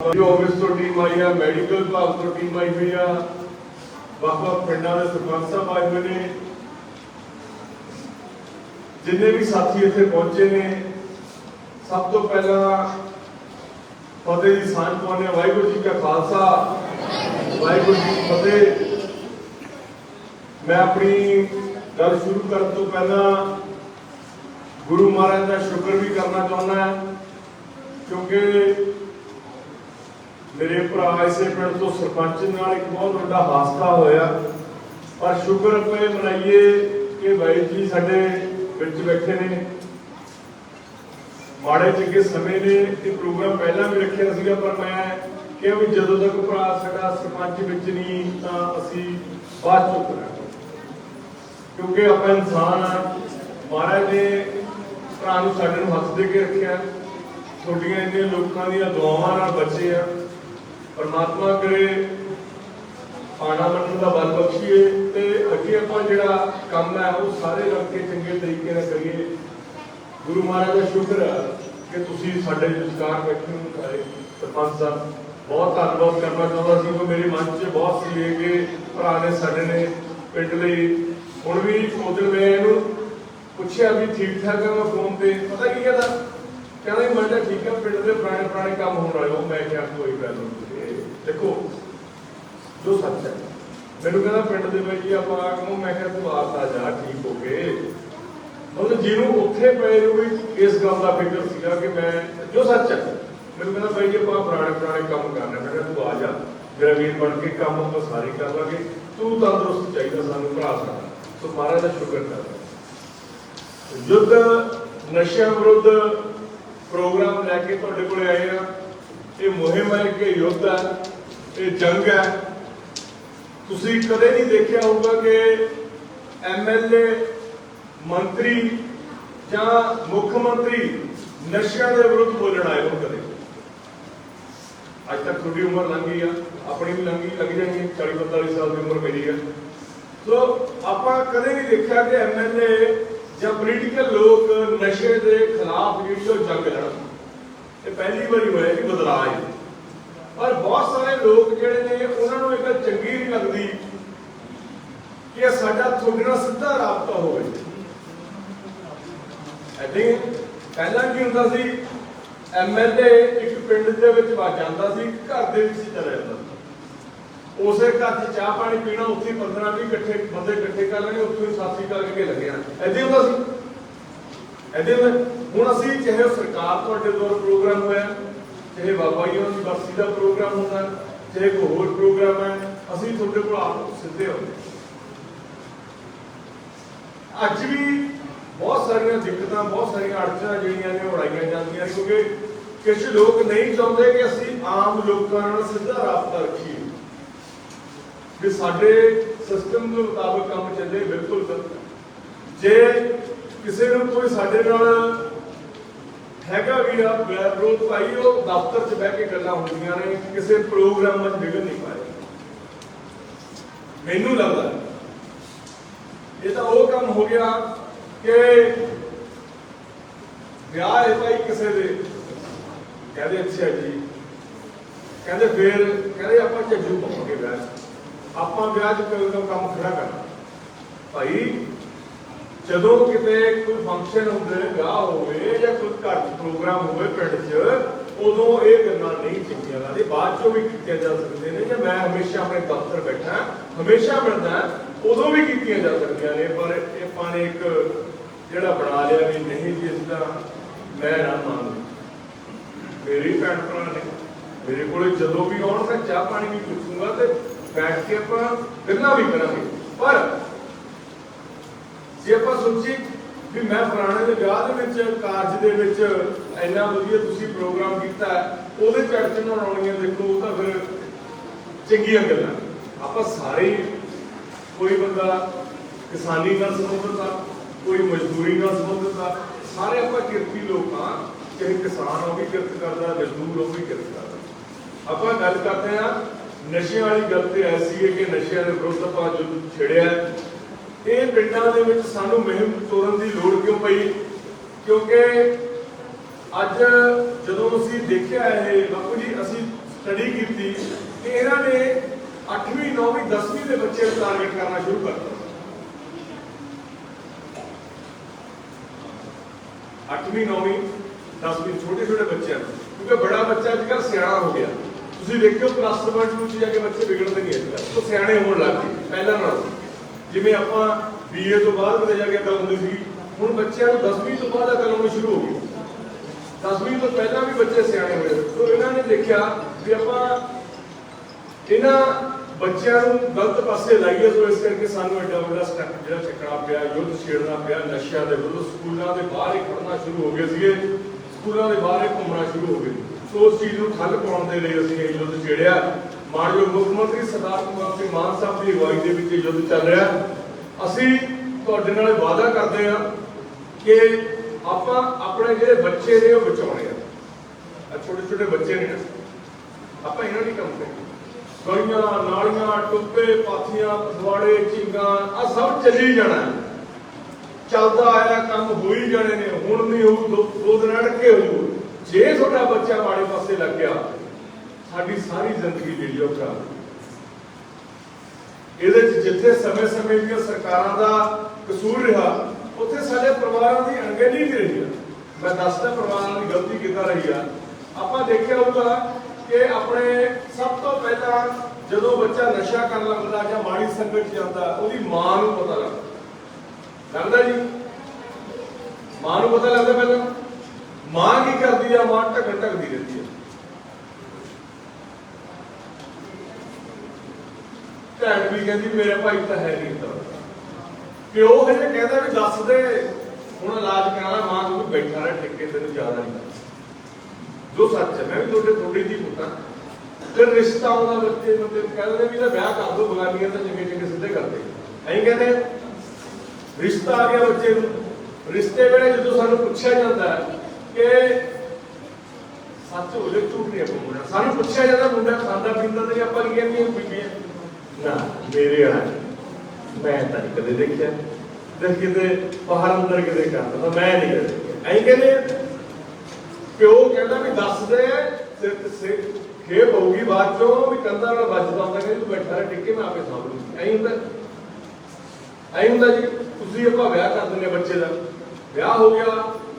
ਜੋ ਆਫਿਸ ਤੋਂ ਟੀਮ ਆਈ ਆ ਮੈਡੀਕਲ ਵਿਭਾਗ ਤੋਂ ਟੀਮ ਆਈ ਹੋਈ ਆ ਵੱਖ ਵੱਖ ਪਿੰਡਾਂ ਦੇ ਸਰਪੰਚ ਸਾਹਿਬ ਆਏ ਹੋਏ ਨੇ ਜਿੰਨੇ ਵੀ ਸਾਥੀ ਇੱਥੇ ਪਹੁੰਚੇ ਨੇ ਸਭ ਤੋਂ ਪਹਿਲਾਂ ਫਤਿਹ ਦੀ ਸਾਂਝ ਪਾਉਂਦੇ ਹਾਂ ਵਾਹਿਗੁਰੂ ਜੀ ਕਾ ਖਾਲਸਾ ਵਾਹਿਗੁਰੂ ਜੀ ਕੀ ਫਤਿਹ ਮੈਂ ਆਪਣੀ ਗੱਲ ਸ਼ੁਰੂ ਕਰਨ ਤੋਂ ਪਹਿਲਾਂ ਗੁਰੂ ਮਹਾਰਾਜ ਦਾ ਸ਼ੁਕਰ ਵੀ ਕਰਨਾ ਚਾਹੁੰਦਾ ਹਾਂ ਕਿਉਂਕਿ ਮੇਰੇ ਭਰਾ ਇਸੇ ਪਿੰਡ ਤੋਂ ਸਰਪੰਚ ਨਾਲ ਇੱਕ ਬਹੁਤ ਵੱਡਾ ਹਾਦਸਾ ਹੋਇਆ। ਪਰ ਸ਼ੁਕਰ ਪਏ ਮਨਾਈਏ ਕਿ ਬਾਈ ਜੀ ਸਾਡੇ ਵਿੱਚ ਬੈਠੇ ਨੇ। ਮਾੜੇ ਚੰਗੇ ਸਮੇਂ ਨੇ ਇਹ ਪ੍ਰੋਗਰਾਮ ਪਹਿਲਾਂ ਵੀ ਰੱਖਿਆ ਸੀਗਾ, ਪਰ ਮੈਂ ਕਿਹਾ ਵੀ ਜਦੋਂ ਤੱਕ ਭਰਾ ਸਾਡਾ ਸਰਪੰਚ ਵਿੱਚ ਨਹੀਂ, ਤਾਂ ਅਸੀਂ ਬਾਅਦ ਚੁੱਕ ਰਹੇ ਕਿਉਂਕਿ ਆਪਾਂ ਇਨਸਾਨ ਆ ਮਹਾਰਾਜ ਨੇ ਭਰਾ ਨੂੰ ਸਾਡੇ ਨੂੰ ਹੱਥ ਦੇ ਕੇ ਰੱਖਿਆ। ਤੁਹਾਡੀਆਂ ਇੰਨੇ ਲੋਕਾਂ ਦੀਆਂ ਦੁਆਵਾਂ ਨਾਲ ਬਚੇ ਆ। ਪਰਮਾਤਮਾ ਕਰੇ ਆਣਾ ਮੰਨਣ ਦਾ ਬਲ ਬਖਸ਼ੀਏ ਤੇ ਅੱਗੇ ਆਪਾਂ ਜਿਹੜਾ ਕੰਮ ਹੈ ਉਹ ਸਾਰੇ ਰਲ ਕੇ ਚੰਗੇ ਤਰੀਕੇ ਨਾਲ ਕਰੀਏ। ਗੁਰੂ ਮਹਾਰਾਜ ਦਾ ਸ਼ੁਕਰ ਹੈ ਕਿ ਤੁਸੀਂ ਸਾਡੇ ਵਿਚਕਾਰ ਬੈਠੇ ਹੋ ਸਾਰੇ ਸਰਪੰਚ ਸਾਹਿਬ। ਬਹੁਤ ਧੰਨਵਾਦ ਕਰਨਾ ਚਾਹੁੰਦਾ ਸੀ ਕਿ ਮੇਰੇ ਮਨ 'ਚ ਬਹੁਤ ਸੀ ਇਹ ਕਿ ਭਰਾ ਨੇ ਸਾਡੇ ਨੇ ਪਿੰਡ ਲਈ। ਹੁਣ ਵੀ ਉਦੋਂ ਮੈਂ ਇਹਨੂੰ ਪੁੱਛਿਆ ਵੀ ਠੀਕ ਠਾਕ ਹੈ ਮੈਂ ਫੋਨ ਤੇ, ਪਤਾ ਕੀ ਕਹਿੰਦਾ? ਕਹਿੰਦਾ ਮੈਂ ਕਿਹਾ ਠੀਕ ਹੈ, ਪਿੰਡ ਦੇ ਪੁਰਾਣੇ ਪੁਰਾਣੇ ਕੰਮ ਹੋਣ ਵਾਲੇ ਉਹ ਮੈਂ ਕਿਹਾ, ਕੋਈ ਗੱਲ ਨਹੀਂ ਦੇਖੋ, ਜੋ ਸੱਚ ਹੈ। ਮੈਨੂੰ ਕਹਿੰਦਾ ਪਿੰਡ ਦੇ ਵਿੱਚ ਹੀ ਆਪਾਂ ਆਗਮੋ ਮੈਂ ਕਿਹਾ, ਤੂੰ ਆਪ ਆ ਜਾ, ਠੀਕ ਹੋ ਗਏ। ਮਤਲਬ ਜਿਹਨੂੰ ਉੱਥੇ ਪਏ ਨੂੰ ਵੀ ਇਸ ਗੱਲ ਦਾ ਫਿਕਰ ਸੀਗਾ ਕਿ ਮੈਂ ਜੋ ਸੱਚ ਹੈ। ਮੈਨੂੰ ਕਹਿੰਦਾ ਬਾਈ ਜੀ, ਆਪਾਂ ਪੁਰਾਣੇ ਪੁਰਾਣੇ ਕੰਮ ਕਰਨੇ ਮੈਂ ਕਿਹਾ, ਤੂੰ ਆ ਜਾ। ਮੇਰਾ ਵੀਰ ਬਣ ਕੇ ਕੰਮ ਆਪਾਂ ਸਾਰੇ ਕਰ ਲਾਂਗੇ। ਤੂੰ ਤੰਦਰੁਸਤ ਚਾਹੀਦਾ ਸਾਨੂੰ, ਭਰਾ ਸਾਡਾ। ਸੋ ਮਹਾਰਾਜ ਦਾ ਸ਼ੁਕਰ ਕਰਦਾ ਯੁੱਧ, ਨਸ਼ਿਆਂ ਵਿਰੁੱਧ ਪ੍ਰੋਗਰਾਮ ਲੈ ਕੇ ਤੁਹਾਡੇ ਕੋਲੇ ਆਏ ਆ। ਇਹ ਮੁਹਿੰਮ ਹੈ ਕਿ ਯੁੱਧ ਹੈ, ਇਹ ਜੰਗ ਹੈ। ਤੁਸੀਂ ਕਦੇ ਨਹੀਂ ਦੇਖਿਆ ਹੋਊਗਾ ਕਿ ਐਮਐਲਏ ਮੰਤਰੀ ਜਾਂ ਮੁੱਖ ਮੰਤਰੀ ਨਸ਼ਿਆਂ ਦੇ ਵਿਰੁੱਧ ਬੋਲਣ ਆਏ ਹੋ ਕਦੇ? ਅੱਜ ਤੱਕ ਤੁਹਾਡੀ ਉਮਰ ਲੰਘੀ ਆ, ਆਪਣੀ ਵੀ ਲੰਘੀ ਲੱਗ ਜਾਣੀ 40 45 ਸਾਲ ਦੀ ਉਮਰ ਮੇਰੀ ਆ। ਸੋ, ਆਪਾਂ ਕਦੇ ਨਹੀਂ ਦੇਖਿਆ ਕਿ ਐਮਐਲਏ ਜਾਂ ਪੋਲੀਟੀਕਲ ਲੋਕ ਨਸ਼ੇ ਦੇ ਖਿਲਾਫ ਜਿਹੜੀ ਉਹ ਜੰਗ ਲੜਨ। ਇਹ ਪਹਿਲੀ ਵਾਰੀ ਹੋਇਆ ਕਿ ਬਦਲਾਅ ਹੈ ਪਰ ਬਹੁਤ ਸਾਰੇ ਲੋਕ ਜਿਹੜੇ ਨੇ, ਉਹਨਾਂ ਨੂੰ ਇਹ ਗੱਲ ਚੰਗੀ ਨਹੀਂ ਲੱਗਦੀ ਕਿ ਸਾਡਾ ਤੁਹਾਡੇ ਨਾਲ ਸਿੱਧਾ ਰਾਬਤਾ ਹੋਵੇ। ਐਡੀ ਪਹਿਲਾਂ ਕੀ ਹੁੰਦਾ ਸੀ ਐਮਐਲਏ ਇੱਕ ਪਿੰਡ ਦੇ ਵਿੱਚ ਵੱਜ ਜਾਂਦਾ ਸੀ, ਘਰ ਦੇ ਵਿੱਚ ਹੀ ਚਲਾ ਜਾਂਦਾ ਸੀ। ਉਸੇ ਘਰ 'ਚ ਚਾਹ ਪਾਣੀ ਪੀਣਾ, ਉੱਥੇ 15 20 ਇਕੱਠੇ, ਬੰਦੇ ਇਕੱਠੇ ਕਰ ਲੈਣੇ, ਉੱਥੇ ਹੀ ਸਾਥੀ ਕਰਕੇ ਲੱਗਿਆ ਐਦਾਂ ਹੁੰਦਾ ਸੀ। ਐਦਾਂ ਹੁਣ ਅਸੀਂ ਚਾਹੇ ਸਰਕਾਰ ਤੁਹਾਡੇ ਦੁਆਰਾ ਪ੍ਰੋਗਰਾਮ ਹੋਇਆ ਚਾਹੇ ਬਾਬਾ ਜੀ ਦੀ ਬਰਸੀ ਦਾ ਪ੍ਰੋਗਰਾਮ ਹੁੰਦਾ ਚਾਹੇ ਕੋਈ ਹੋਰ ਪ੍ਰੋਗਰਾਮ ਹੈ, ਅਸੀਂ ਤੁਹਾਡੇ ਕੋਲ ਆਪ ਸਿੱਧੇ ਆਉਂਦੇ ਅੱਜ ਵੀ ਬਹੁਤ ਸਾਰੀਆਂ ਦਿੱਕਤਾਂ, ਬਹੁਤ ਸਾਰੀਆਂ ਅੜਚਣਾਂ ਜਿਹੜੀਆਂ ਨੇ ਉੜਾਈਆਂ ਜਾਂਦੀਆਂ ਕਿਉਂਕਿ ਕੁਝ ਲੋਕ ਨਹੀਂ ਚਾਹੁੰਦੇ ਕਿ ਅਸੀਂ ਆਮ ਲੋਕਾਂ ਨਾਲ ਸਿੱਧਾ ਰਾਬਤਾ ਰੱਖੀਏ। ਵੀ ਸਾਡੇ ਸਿਸਟਮ ਦੇ ਮੁਤਾਬਕ ਕੰਮ ਚੱਲੇ, ਬਿਲਕੁਲ ਗਲਤ ਜੇ ਕਿਸੇ ਨੂੰ ਕੋਈ ਸਾਡੇ ਨਾਲ ਹੈਗਾ ਵੀ ਆ ਵਿਰੋਧ ਭਾਈ ਉਹ ਦਫ਼ਤਰ 'ਚ ਬਹਿ ਕੇ ਗੱਲਾਂ ਹੁੰਦੀਆਂ ਨੇ, ਕਿਸੇ ਪ੍ਰੋਗਰਾਮ 'ਚ ਵਿਗੜ ਨਹੀਂ ਪਾਏ। ਮੈਨੂੰ ਲੱਗਦਾ ਇਹ ਤਾਂ ਉਹ ਕੰਮ ਹੋ ਗਿਆ ਕਿ ਵਿਆਹ ਹੈ ਭਾਈ ਕਿਸੇ ਦੇ। ਕਹਿੰਦੇ, ਅੱਛਾ ਜੀ। ਕਹਿੰਦੇ, ਫੇਰ ਕਹਿੰਦੇ, ਆਪਾਂ ਝੱਜੂ ਪਾਵਾਂਗੇ ਵਿਆਹ ਆਪਾਂ ਵਿਆਹ 'ਚ ਕੋਈ ਨਾ ਕੰਮ ਖੜਾ ਕਰਨਾ? ਭਾਈ, ਜਦੋਂ ਕਿਤੇ ਕੋਈ ਫੰਕਸ਼ਨ ਹੁੰਦੇ ਵਿਆਹ ਹੋਵੇ ਜਾਂ ਕੋਈ ਘਰ 'ਚ ਪ੍ਰੋਗਰਾਮ ਹੋਵੇ ਪਿੰਡ 'ਚ, ਉਦੋਂ ਇਹ ਗੱਲਾਂ ਨਹੀਂ ਚੰਗੀਆਂ ਲੱਗਦੀਆਂ ਬਾਅਦ 'ਚੋਂ ਵੀ ਕੀਤੀਆਂ ਜਾ ਸਕਦੀਆਂ ਨੇ ਜਾਂ ਮੈਂ ਹਮੇਸ਼ਾ ਆਪਣੇ ਦਫ਼ਤਰ ਬੈਠਾ, ਹਮੇਸ਼ਾ ਮਿਲਦਾ, ਉਦੋਂ ਵੀ ਕੀਤੀਆਂ ਜਾ ਸਕਦੀਆਂ ਨੇ, ਪਰ ਇਹ ਆਪਾਂ ਇੱਕ ਜਿਹੜਾ ਬਣਾ ਲਿਆ ਵੀ ਨਹੀਂ ਜੀ, ਇਸ ਦਾ ਮੈਂ ਨਾ ਮੰਨ ਮੇਰੀ ਭੈਣ ਭਰਾ ਨੇ, ਮੇਰੇ ਕੋਲੇ ਜਦੋਂ ਵੀ ਆਉਣ, ਮੈਂ ਚਾਹ ਪਾਣੀ ਵੀ ਪੁੱਛੂਗਾ ਤੇ ਬੈਠ ਕੇ ਆਪਾਂ ਗੱਲਾਂ ਵੀ ਕਰਾਂਗੇ। ਪਰ ਜੇ ਆਪਾਂ ਸੋਚੀ ਵੀ ਮੈਂ ਪੁਰਾਣੇ ਦੇ ਵਿਆਹ ਦੇ ਵਿੱਚ, ਕਾਰਜ ਦੇ ਵਿੱਚ ਇੰਨਾ ਵਧੀਆ ਤੁਸੀਂ ਪ੍ਰੋਗਰਾਮ ਕੀਤਾ ਉਹਦੇ ਚਰਚੇ ਨਾਲ ਆਉਣੀਆਂ ਦੇਖੋ, ਉਹ ਤਾਂ ਫਿਰ ਚੰਗੀਆਂ ਗੱਲਾਂ। ਆਪਾਂ ਸਾਰੇ ਕੋਈ ਬੰਦਾ ਕਿਸਾਨੀ ਨਾਲ ਸੰਬੰਧਿਤ ਆ, ਕੋਈ ਮਜ਼ਦੂਰੀ ਨਾਲ ਸੰਬੰਧਿਤ ਆ, ਸਾਰੇ ਆਪਾਂ ਕਿਰਤੀ ਲੋਕ ਆ, ਚਾਹੇ ਕਿਸਾਨ ਉਹ ਵੀ ਕਿਰਤ ਕਰਦਾ, ਮਜ਼ਦੂਰ ਉਹ ਵੀ ਕਿਰਤ ਕਰਦਾ। ਆਪਾਂ ਗੱਲ ਕਰਦੇ ਆ ਨਸ਼ੇ ਵਾਲੀ ਗੱਲ ਤੇ ਐਸੀ ਹੈ ਕਿ ਨਸ਼ਿਆਂ ਦੇ ਵਿਰੁੱਧ ਆਪਾਂ ਜੁੱਧ ਛੇੜਿਆ ਇਹ ਪਿੰਡਾਂ ਦੇ ਵਿੱਚ ਸਾਨੂੰ ਮਹਿਮ ਤੋਰਨ ਦੀ ਲੋੜ ਕਿਉਂ ਪਈ? ਕਿਉਂਕਿ ਅੱਜ ਜਦੋਂ ਅਸੀਂ ਦੇਖਿਆ ਇਹ, ਬਾਪੂ ਜੀ, ਅਸੀਂ ਸਟੱਡੀ ਕੀਤੀ ਕਿ ਇਹਨਾਂ ਨੇ 8ਵੀਂ 9ਵੀਂ 10ਵੀਂ ਦੇ ਬੱਚੇ ਨੂੰ ਟਾਰਗੇਟ ਕਰਨਾ ਸ਼ੁਰੂ ਕਰ ਦਿੱਤਾ। 8ਵੀਂ 9ਵੀਂ 10ਵੀਂ ਛੋਟੇ ਛੋਟੇ ਬੱਚਿਆਂ ਨੂੰ। ਕਿਉਂਕਿ ਬੜਾ ਬੱਚਾ ਅੱਜ ਅੱਜਕੱਲ ਸਿਆਣਾ ਹੋ ਗਿਆ। ਤੁਸੀਂ ਦੇਖਿਓ ਪਲੱਸ 1 2 ਜਾ ਕੇ ਬੱਚੇ ਵਿਗੜਦੇ ਨਹੀਂ ਅੱਜ ਉਹ ਸਿਆਣੇ ਹੋਣ ਲੱਗ ਗਏ, ਪਹਿਲਾਂ ਨਾਲ। ਜਿਵੇਂ ਆਪਾਂ ਬੀਏ ਤੋਂ ਬਾਅਦ ਕਿਤੇ ਜਾ ਕੇ ਅਕਲ ਹੁੰਦੀ ਸੀ, ਹੁਣ ਬੱਚਿਆਂ ਨੂੰ 10ਵੀਂ ਤੋਂ ਬਾਅਦ ਅਕਲ ਹੋਣੀ ਸ਼ੁਰੂ ਹੋ ਗਈ। 10ਵੀਂ ਤੋਂ ਪਹਿਲਾਂ ਵੀ ਬੱਚੇ ਸਿਆਣੇ ਹੋਏ ਸੋ। ਇਹਨਾਂ ਨੇ ਦੇਖਿਆ ਵੀ ਆਪਾਂ ਇਹਨਾਂ ਬੱਚਿਆਂ ਨੂੰ ਗਲਤ ਪਾਸੇ ਲਾਈਏ, ਸੋ ਇਸ ਕਰਕੇ ਸਾਨੂੰ ਐਡਾ ਵੱਡਾ ਸਟੈਪ ਜਿਹੜਾ ਚੱਕਣਾ ਪਿਆ, ਯੁੱਧ ਛੇੜਨਾ ਪਿਆ, ਨਸ਼ਿਆਂ ਦੇ ਵਿਰੁੱਧ ਸਕੂਲਾਂ ਦੇ ਬਾਹਰ ਹੀ ਖੜਨਾ ਸ਼ੁਰੂ ਹੋ ਗਏ ਸੀਗੇ। ਸਕੂਲਾਂ ਦੇ ਬਾਹਰ ਹੀ ਘੁੰਮਣਾ ਸ਼ੁਰੂ ਹੋ ਗਏ। ਸੋ ਉਸ ਚੀਜ਼ ਨੂੰ ਠੱਲ ਪਾਉਣ ਦੇ ਲਈ ਅਸੀਂ ਇਹ ਯੁੱਧ ਛੇੜਿਆ। ਮਾਨਯੋਗ ਮੁੱਖ ਮੰਤਰੀ ਸਰਦਾਰ ਭਗਵੰਤ ਸਿੰਘ ਮਾਨ ਸਾਹਿਬ ਦੀ ਅਗਵਾਈ ਦੇ ਵਿੱਚ ਇਹ ਯੁੱਧ ਚੱਲ ਰਿਹਾ। ਅਸੀਂ ਤੁਹਾਡੇ ਨਾਲ ਵਾਅਦਾ ਕਰਦੇ ਹਾਂ ਕਿ ਆਪਾਂ ਆਪਣੇ ਜਿਹੜੇ ਬੱਚੇ ਨੇ ਉਹ ਬਚਾਉਣੇ ਆ। ਛੋਟੇ ਛੋਟੇ ਬੱਚੇ ਨੇ। ਆਪਾਂ ਇਹਨਾਂ ਦੀ ਕੰਮ ਕਰੀਏ। ਗਲੀਆਂ, ਨਾਲੀਆਂ, ਟੁੱਪੇ, ਪਾਥੀਆਂ ਦਵਾੜੇ ਚਿੰਗਾਂ ਆ ਸਭ ਚੱਲੀ ਜਾਣਾ। ਚੱਲਦਾ ਆਇਆ ਕੰਮ ਹੋ ਜਾਣੇ ਨੇ, ਹੁਣ ਨਹੀਂ ਹੋਊ, ਦੋ ਦਿਨ ਅੜਕੇ ਹੋ ਜੇ ਤੁਹਾਡਾ ਬੱਚਾ ਮਾੜੇ ਪਾਸੇ ਲੱਗ ਗਿਆ, ਸਾਡੀ ਸਾਰੀ ਜ਼ਿੰਦਗੀ ਜਿਹੜੀ ਉਹ ਖਰਾਬ ਇਹਦੇ ਚ ਜਿੱਥੇ ਸਮੇਂ-ਸਮੇਂ ਦੀਆਂ ਸਰਕਾਰਾਂ ਦਾ ਕਸੂਰ ਰਿਹਾ, ਉੱਥੇ ਸਾਡੇ ਪਰਿਵਾਰਾਂ ਦੀ ਅਣਗਹਿਲੀ ਵੀ ਰਹੀ ਆ। ਮੈਂ ਦੱਸਦਾ ਪਰਿਵਾਰਾਂ ਦੀ ਗਲਤੀ ਕਿੱਦਾਂ ਰਹੀ ਆ। ਆਪਾਂ ਦੇਖਿਆ ਹੋਊਗਾ ਕਿ ਆਪਣੇ ਸਭ ਤੋਂ ਪਹਿਲਾਂ ਜਦੋਂ ਬੱਚਾ ਨਸ਼ਾ ਕਰਨ ਲੱਗਦਾ ਜਾਂ ਮਾੜੀ ਸੰਗਤ 'ਚ ਜਾਂਦਾ, ਉਹਦੀ ਮਾਂ ਨੂੰ ਪਤਾ ਲੱਗਦਾ। ਲੱਗਦਾ ਜੀ? ਮਾਂ ਨੂੰ ਪਤਾ ਲੱਗਦਾ ਪਹਿਲਾਂ? ਮਾਂ ਕੀ ਕਰਦੀ ਆ? ਮਾਂ ਢੱਕਣ ਢਕਦੀ ਰਹਿੰਦੀ ਆ। ਭੈਣ ਵੀ ਕਹਿੰਦੀ, ਮੇਰੇ ਭਾਈ ਤਾਂ ਹੈ ਨਹੀਂ ਤਾਂ ਪਿਓ ਹਜੇ ਕਹਿੰਦਾ ਵੀ ਦੱਸ ਦੇ। ਹੁਣ ਇਲਾਜ ਕਰਾਣਾ ਮਾਂ ਨੂੰ ਬੈਠਾ ਰਹਿ, ਠੇਕੇ ਤੈਨੂੰ ਜ਼ਿਆਦਾ ਨਹੀਂ ਜੋ ਸੱਚ ਹੈ, ਮੈਂ ਵੀ ਤੁਹਾਡੇ ਥੋੜੀ ਦੀ ਪੁੱਤਾਂ। ਫਿਰ ਰਿਸ਼ਤਾ ਆਉਂਦਾ ਬੱਚੇ ਨੂੰ ਤੇ ਕਹਿੰਦੇ ਵੀ ਇਹਦਾ ਵਿਆਹ ਕਰ ਦੋ, ਬਗਾਨੀਆਂ ਤਾਂ ਚੰਗੇ ਚੰਗੇ ਸਿੱਧੇ ਕਰਦੇ। ਐਂ ਕਹਿੰਦੇ ਰਿਸ਼ਤਾ ਆ ਗਿਆ ਬੱਚੇ ਨੂੰ। ਰਿਸ਼ਤੇ ਵੇਲੇ ਜਦੋਂ ਸਾਨੂੰ ਪੁੱਛਿਆ ਜਾਂਦਾ ਹੈ ਕਿ ਸੱਚ ਹੋ ਝੂਠ ਨਹੀਂ ਆਪਾਂ ਬੋਲਣਾ। ਸਾਨੂੰ ਪੁੱਛਿਆ ਜਾਂਦਾ ਮੁੰਡਾ ਖਾਂਦਾ ਪੀਂਦਾ ਤੇ ਆਪਾਂ ਕੀ ਕਹਿੰਦੇ ਹਾਂ ਬੀਬੀਆਂ ਨਾ, ਮੇਰੇ ਵਾਲਾ ਮੈਂ ਤਾਂ ਨਹੀਂ ਕਦੇ ਦੇਖਿਆ। ਦੇਖ ਕਿਤੇ ਬਾਹਰ ਅੰਦਰ ਕਿਤੇ ਕਰਦਾ ਤਾਂ ਮੈਂ ਨਹੀਂ ਕਦੇ ਐਂ ਕਹਿੰਦੇ ਪਿਓ ਕਹਿੰਦਾ ਵੀ ਦੱਸ ਦੇ ਸਿਰ ਤੇ ਖੇਪ ਹੋਊਗੀ ਬਾਅਦ ਚੋਂ, ਵੀ ਕੰਧਾਂ ਨਾਲ ਵੱਜਦਾ ਹੁੰਦਾ ਕਿ ਤੂੰ ਬੈਠਾ ਰਹਿ, ਟਿੱਕੇ ਮੈਂ ਆਪੇ ਸਾਂਭ ਲੂੰਗੀ ਐਂ ਹੁੰਦਾ। ਐਂ ਹੁੰਦਾ ਜੀ, ਤੁਸੀਂ ਆਪਾਂ ਵਿਆਹ ਕਰ ਦਿੰਦੇ ਬੱਚੇ ਦਾ। ਵਿਆਹ ਹੋ ਗਿਆ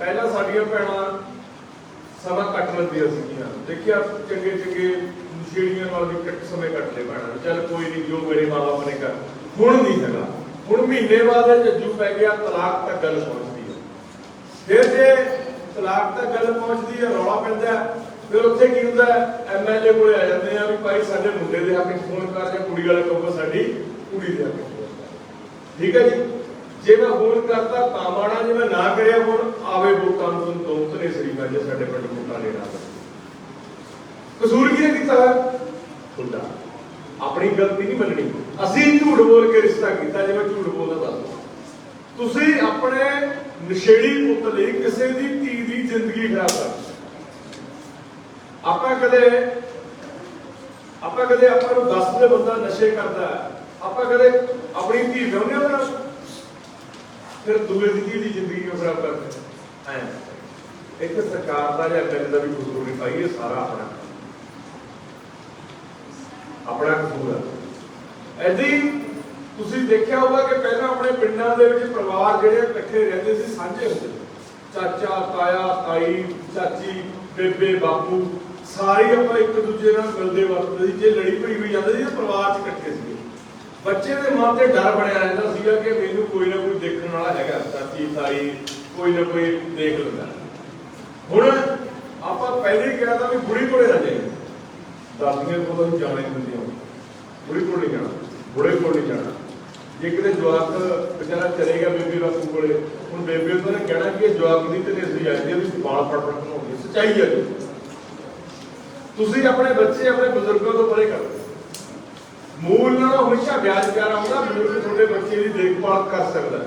ਪਹਿਲਾਂ ਸਾਡੀਆਂ ਭੈਣਾਂ ਸਮਾਂ ਕੱਟ ਲੈਂਦੀਆਂ ਸੀਗੀਆਂ। ਦੇਖਿਆ, ਚੰਗੇ ਚੰਗੇ ਨਸ਼ੇੜੀਆਂ ਨਾਲ ਵੀ ਕੱਟ ਸਮੇਂ ਕੱਟ ਲੈ ਪੈਣਾ ਚੱਲ ਕੋਈ ਨਹੀਂ ਜੋ ਮੇਰੇ ਮਾਪੇ ਨੇ ਕਰ ਹੁਣ ਨਹੀਂ ਹੈਗਾ। ਹੁਣ ਮਹੀਨੇ ਬਾਅਦ ਜੱਜੂ ਪੈ ਗਿਆ, ਤਲਾਕ ਤੱਕ ਗੱਲ ਪਹੁੰਚਦੀ ਹੈ ਫਿਰ ਜੇ ਤਲਾਕ ਤੱਕ ਗੱਲ ਪਹੁੰਚਦੀ ਹੈ ਰੌਲਾ ਪੈਂਦਾ ਫਿਰ ਉੱਥੇ ਕੀ ਹੁੰਦਾ ਐਮਐਲਏ ਕੋਲੇ ਆ ਜਾਂਦੇ ਆ ਵੀ ਭਾਈ ਸਾਡੇ ਮੁੰਡੇ ਦੇ ਹੱਕ 'ਚ ਫੋਨ ਕਰ ਜਾਂ ਕੁੜੀ ਵਾਲਾ ਕਹੂਗਾ ਸਾਡੀ ਕੁੜੀ ਦੇ ਹੱਕ 'ਚ ਠੀਕ ਹੈ ਜੀ? ਜੇ ਮੈਂ ਹੋਰ ਕਰਤਾ, ਤਾਂ ਮਾਣਾ ਜੇ ਮੈਂ ਨਾ ਕਰਿਆ ਫੋਨ ਆਵੇ ਵੋਟਾਂ ਨੂੰ ਤੋਂ ਤਨੇ ਸਰੀ ਮੈਂ ਜੇ ਸਾਡੇ ਪਿੰਡ ਵੋਟਾਂ ਲੈਣਾ ਕਸੂਰ ਕਿਹਨੇ ਕੀਤਾ ਤੁਹਾਡਾ ਆਪਣੀ ਗਲਤੀ ਨਹੀਂ ਮੰਨਣੀ। ਅਸੀਂ ਝੂਠ ਬੋਲ ਕੇ ਰਿਸ਼ਤਾ ਕੀਤਾ, ਜੇ ਮੈਂ ਝੂਠ ਬੋਲਦਾ ਦੱਸ ਤੁਸੀਂ ਆਪਣੇ ਨਸ਼ੇੜੀ ਪੁੱਤ ਲਈ ਕਿਸੇ ਦੀ ਧੀ ਦੀ ਜ਼ਿੰਦਗੀ ਖਰਾਬ ਕਰ ਦਿੱਤੀ। ਆਪਾਂ ਕਦੇ ਆਪਾਂ ਕਦੇ ਆਪਾਂ ਨੂੰ ਦੱਸਦੇ ਬੰਦਾ ਨਸ਼ੇ ਕਰਦਾ ਆਪਾਂ ਕਦੇ ਆਪਣੀ ਧੀ ਵਿਆਹੁੰਦੇ ਹਾਂ ਫਿਰ ਦੂਏ ਦੀ ਦੀ ਜ਼ਿੰਦਗੀ ਕਿਉਂ ਖਰਾਬ ਕਰਦੇ ਐ। ਇੱਥੇ ਸਰਕਾਰ ਦਾ ਜਾਂ ਐਮਐਲਏ ਦਾ ਵੀ ਕਸੂਰ ਨਹੀਂ ਪਾਈ ਇਹ ਸਾਰਾ ਆਪਣਾ। ਆਪਣਾ ਕਸੂਰ ਹੈ ਐਦੀ ਤੁਸੀਂ ਦੇਖਿਆ ਹੋਊਗਾ ਕਿ ਪਹਿਲਾਂ ਆਪਣੇ ਪਿੰਡਾਂ ਦੇ ਵਿੱਚ ਪਰਿਵਾਰ ਜਿਹੜੇ ਇਕੱਠੇ ਰਹਿੰਦੇ ਸੀ ਸਾਂਝੇ ਹੁੰਦੇ। ਚਾਚਾ ਤਾਇਆ ਤਾਈ ਚਾਚੀ ਬੇਬੇ ਬਾਪੂ ਸਾਰੇ ਆਪਾਂ ਇੱਕ ਦੂਜੇ ਨਾਲ ਮਿਲਦੇ ਵਰਤਦੇ ਸੀ। ਜੇ ਲੜੀ ਭੜੀ ਹੋਈ ਜਾਂਦੀ ਸੀ ਪਰਿਵਾਰ 'ਚ ਇਕੱਠੇ ਸੀ ਬੱਚੇ ਦੇ ਮਨ ਤੇ ਡਰ ਬਣਿਆ ਰਹਿੰਦਾ ਸੀਗਾ ਕਿ ਮੈਨੂੰ ਕੋਈ ਨਾ ਕੋਈ ਦੇਖਣ ਵਾਲਾ ਹੈਗਾ, ਚਾਚੀ, ਤਾਈ, ਕੋਈ ਨਾ ਕੋਈ ਦੇਖ ਲੈਂਦਾ। ਹੁਣ ਆਪਾਂ ਪਹਿਲੇ ਕਿਹਾ ਤਾਂ ਵੀ ਬੁੜੀ ਕੋਲੇ ਨਾ ਜਾਈਏ। ਦਾਦੀਆਂ ਕੋਲ ਤਾਂ ਜਾਣਾ ਹੀ ਹੁੰਦੀ ਬੁੜੀ ਕੋਲ ਨਹੀਂ ਜਾਣਾ, ਬੁੜੇ ਕੋਲ ਨਹੀਂ ਜਾਣਾ। ਜੇ ਕਿਤੇ ਜਵਾਕ ਵਿਚਾਰਾ ਚਲੇਗਾ ਬੇਬੇ ਬਾਪੂ ਕੋਲੇ, ਹੁਣ ਬੇਬੇ ਤੋਂ ਨੇ ਕਹਿਣਾ ਕਿ ਜਵਾਕ ਦੀ ਤੇ ਨਸੀ ਜਾਂਦੀ ਵੀ ਬਾਲ ਫੜ ਫੜ ਬਣਾਉਂਦੀ ਹੈ। ਸੱਚਾਈ ਹੈ ਤੁਸੀਂ ਆਪਣੇ ਬੱਚੇ ਆਪਣੇ ਬਜ਼ੁਰਗਾਂ ਤੋਂ ਪਰੇ ਕਰੋ। ਮੂਲ ਨਾਲੋਂ ਹਮੇਸ਼ਾ ਵਿਆਜ ਪਿਆਰਾ ਹੁੰਦਾ ਬਜ਼ੁਰਗ ਤੁਹਾਡੇ ਬੱਚੇ ਦੀ ਦੇਖਭਾਲ ਕਰ ਸਕਦਾ।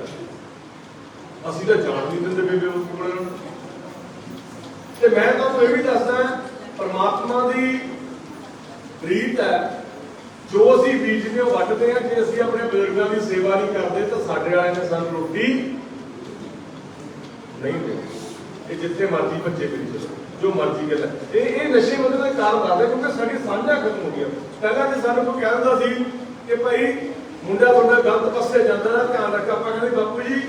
ਅਸੀਂ ਤਾਂ ਜਾਣ ਨਹੀਂ ਦਿੰਦੇ ਬੇਬੇ ਉਸ ਕੋਲ ਤੇ ਮੈਂ ਤੁਹਾਨੂੰ ਇਹ ਵੀ ਦੱਸਦਾ, ਪਰਮਾਤਮਾ ਦੀ ਰੀਤ ਹੈ, ਜੋ ਅਸੀਂ ਬੀਜਦੇ ਹਾਂ ਉਹ ਵੱਢਦੇ ਹਾਂ, ਜੇ ਅਸੀਂ ਆਪਣੇ ਬਜ਼ੁਰਗਾਂ ਦੀ ਸੇਵਾ ਨਹੀਂ ਕਰਦੇ, ਤਾਂ ਸਾਡੇ ਵਾਲਿਆਂ ਨੇ ਸਾਨੂੰ ਰੋਟੀ ਨਹੀਂ ਦੇਣੀ। ਇਹ ਜਿੱਥੇ ਮਰਜ਼ੀ ਭੱਜੇ ਫਿਰੀ ਚਲੋ ਜੋ ਮਰਜ਼ੀ ਗੱਲ ਇਹ ਇਹ ਨਸ਼ੇ ਵਧਣ ਦੇ ਕਾਰਨ ਦੱਸਦੇ ਕਿਉਂਕਿ ਸਾਡੀ ਸਾਂਝਾ ਖਤਮ ਹੋ ਗਿਆ ਪਹਿਲਾਂ ਜੇ ਸਾਨੂੰ ਕੋਈ ਕਹਿੰਦਾ ਸੀ ਕਿ ਭਾਈ ਮੁੰਡਾ ਤੁਹਾਡਾ ਗਲਤ ਪਾਸੇ ਜਾਂਦਾ ਨਾ, ਧਿਆਨ ਰੱਖ ਆਪਾਂ ਕਹਿੰਦੇ ਬਾਪੂ ਜੀ,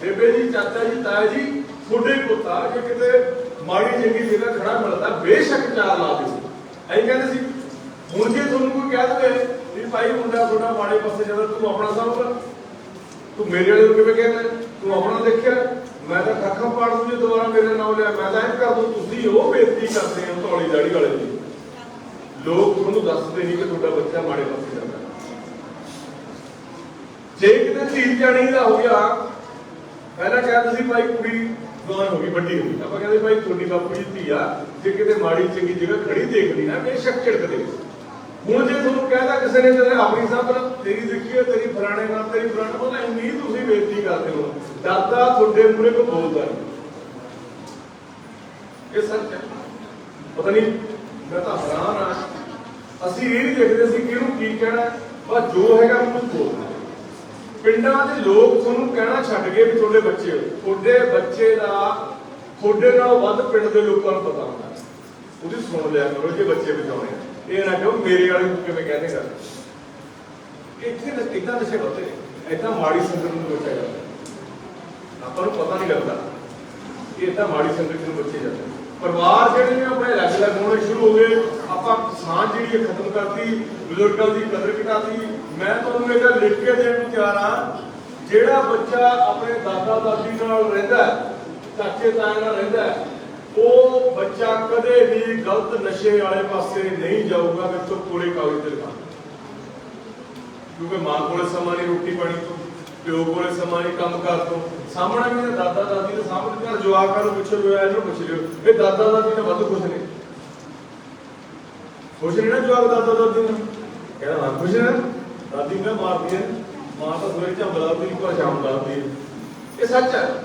ਬੇਬੇ ਜੀ, ਚਾਚਾ ਜੀ ਤਾਇਆ ਜੀ, ਤੁਹਾਡੇ ਪੁੱਤਾ ਜੇ ਕਿਤੇ ਮਾੜੀ ਚੰਗੀ ਜਗ੍ਹਾ ਖੜਾ ਮਿਲਦਾ, ਬੇਸ਼ੱਕ ਚਾਰ ਲਾ ਦੇ ਐਂ ਕਹਿੰਦੇ ਸੀ, ਹੁਣ ਜੇ ਤੁਹਾਨੂੰ ਕੋਈ ਕਹਿ ਦੇਵੇ ਵੀ ਭਾਈ ਮੁੰਡਾ ਤੁਹਾਡਾ ਮਾੜੇ ਪਾਸੇ ਜਾਂਦਾ, ਤੂੰ ਆਪਣਾ ਸਾਂਭ ਤੂੰ ਮੇਰੇ ਵਾਲੇ ਨੂੰ ਕਿਵੇਂ ਕਹਿੰਦਾ? ਤੂੰ ਆਪਣਾ ਦੇਖਿਆ? ਮੈਂ ਤਾਂ ਅੱਖਾਂ ਪਾੜ ਦੂੰ ਜੇ ਦੁਬਾਰਾ ਮੇਰੇ ਨਾਮ ਲਿਆ, ਮੈਂ ਤਾਂ ਐਂ ਕਰ ਦੂੰ, ਤੁਸੀਂ ਉਹ ਬੇਇੱਜ਼ਤੀ ਕਰਦੇ ਹੋ ਧੌਲੀ ਦਾੜੀ ਵਾਲੇ ਦੀ। ਲੋਕ ਤੁਹਾਨੂੰ ਦੱਸਦੇ ਨਹੀਂ ਕਿ ਤੁਹਾਡਾ ਬੱਚਾ ਮਾੜੇ ਪਾਸੇ ਜਾਂਦਾ। ਜੇ ਕਿਤੇ ਧੀ ਜਾਣੀ ਦਾ ਹੋ ਗਿਆ। ਪਹਿਲਾਂ ਕਹਿੰਦੇ ਸੀ, ਭਾਈ ਕੁੜੀ ਜਵਾਨ ਹੋ ਗਈ, ਵੱਡੀ ਹੋ ਗਈ। ਆਪਾਂ ਕਹਿੰਦੇ ਭਾਈ ਤੁਹਾਡੀ ਬਾਪੂ ਜੀ ਧੀ ਆ, ਜੇ ਕਿਤੇ ਮਾੜੀ ਚੰਗੀ ਜਗ੍ਹਾ ਖੜੀ ਦੇਖ ਲਈ ਨਾ, ਬੇਸ਼ੱਕ ਝਿੜਕਦੇ ਹੁਣ ਜੇ ਤੁਹਾਨੂੰ ਕਹਿਦਾ ਕਿਸੇ ਨੇ ਤੇਰੇ ਆਪਣੀ ਸਾਹਮਣੇ ਤੇਰੀ ਦੇਖੀ ਹੈ, ਤੇਰੀ ਫਲਾਣੇ ਨਾਲ, ਤੇਰੀ ਫਲਾਣੇ ਨਾਲ ਇੰਨੀ ਤੁਸੀਂ ਬੇਇੱਜ਼ਤੀ ਕਰਦੇ ਹੋ। ਦਾਦਾ ਤੁਹਾਡੇ ਮੂਹਰੇ ਕੋ ਬੋਲਦਾ ਇਹ ਸੱਚ ਹੈ। ਪਤਾ ਨਹੀਂ, ਮੈਂ ਤਾਂ ਹੈਰਾਨ ਆ ਅਸੀਂ ਇਹ ਨਹੀਂ ਦੇਖਦੇ ਸੀ ਕਿ ਇਹਨੂੰ ਕੀ ਕਹਿਣਾ ਬਸ ਜੋ ਹੈਗਾ ਉਹਨੂੰ ਬੋਲਣਾ ਪਿੰਡਾਂ ਦੇ ਲੋਕ ਤੁਹਾਨੂੰ ਕਹਿਣਾ ਛੱਡ ਗਏ ਵੀ ਤੁਹਾਡੇ ਬੱਚੇ ਹੋ ਤੁਹਾਡੇ ਬੱਚੇ ਦਾ, ਤੁਹਾਡੇ ਨਾਲ ਵੱਧ ਪਿੰਡ ਦੇ ਲੋਕਾਂ ਨੂੰ ਪਤਾ ਹੁੰਦਾ। ਉਹਦੀ ਸੁਣ ਲਿਆ ਕਰੋ ਜੇ ਬੱਚੇ ਬਚਾਉਣੇ ਆ। ਇਹ ਨਾ ਕਹੋ ਮੇਰੇ ਵਾਲੇ ਨੂੰ ਕਿਵੇਂ ਕਹਿੰਦੇ ਕਰ ਇੱਥੇ ਨਾ ਇਦਾਂ ਨਸ਼ੇ ਹੁੰਦੇ ਇਦਾਂ ਮਾੜੀ ਸੰਗਤ ਨੂੰ ਬਚਾਇਆ ਜਾਂਦਾ। ਆਪਾਂ ਨੂੰ ਪਤਾ ਨਹੀਂ ਲੱਗਦਾ। ਕਿ ਇਦਾਂ ਮਾੜੀ ਸੰਗਤ ਨੂੰ ਬਚੇ ਜਾਂਦੇ। ਪਰਿਵਾਰ ਜਿਹੜੇ ਨੇ ਆਪਣੇ ਅਲੱਗ ਅਲੱਗ ਹੋਣੇ ਸ਼ੁਰੂ ਹੋ ਗਏ। ਆਪਾਂ ਸਾਂਝ ਜਿਹੜੀ ਹੈ ਖਤਮ ਕਰਤੀ, ਬਜ਼ੁਰਗਾਂ ਦੀ ਕਦਰ ਘਟਾਤੀ ਮੈਂ ਤੁਹਾਨੂੰ ਇਹ ਗੱਲ ਲਿਖ ਕੇ ਦੇਣ ਨੂੰ ਤਿਆਰ ਹਾਂ। ਜਿਹੜਾ ਬੱਚਾ ਆਪਣੇ ਦਾਦਾ ਦਾਦੀ ਨਾਲ ਰਹਿੰਦਾ ਚਾਚੇ ਤਾਏ ਨਾਲ ਰਹਿੰਦਾ ਉਹ ਬੱਚਾ ਕਦੇ ਵੀ ਗਲਤ ਨਸ਼ੇ ਵਾਲੇ ਪਾਸੇ ਨਹੀਂ ਜਾਊਗਾ ਵਿੱਚੋਂ ਪੂਰੇ ਕਾਗਜ਼ ਤੇ ਲਿਖਾ। ਕਿਉਂਕਿ ਮਾਂ ਕੋਲੇ ਸਮਾਂ ਨਹੀਂ, ਰੋਟੀ ਪਾਣੀ ਤੋਂ, ਪਿਓ ਕੋਲੇ ਸਮਾਂ ਨਹੀਂ ਕੰਮ ਕਰ ਤੋਂ। ਸਾਹਮਣੇ ਮੇਰੇ ਦਾਦਾ, ਦਾਦੀ ਦੇ ਸਾਹਮਣੇ ਘਰ ਜਵਾਕਾਂ ਨੂੰ ਪੁੱਛੋ ਵੀ ਇਹਨੂੰ ਪੁੱਛ ਲਿਓ। ਇਹ ਦਾਦਾ, ਦਾਦੀ ਨੇ ਵੱਧ ਖੁਸ਼ ਨੇ। ਖੁਸ਼ ਨਹੀਂ ਨਾ ਜਵਾਬ ਦਾਦਾ, ਦਾਦੀ ਨੂੰ ਕਹਿੰਦਾ, ਹਾਂ, ਖੁਸ਼ ਨੇ। ਦਾਦੀ ਮੈਂ ਮਾਰਦੀ ਹੈ। ਮਾਂ ਤਾਂ ਸਵੇਰੇ ਝੰਬਲਾ ਦੀ ਪਰ ਸ਼ਾਮ ਲਾਉਂਦੀ ਹੈ ਇਹ ਸੱਚ ਹੈ।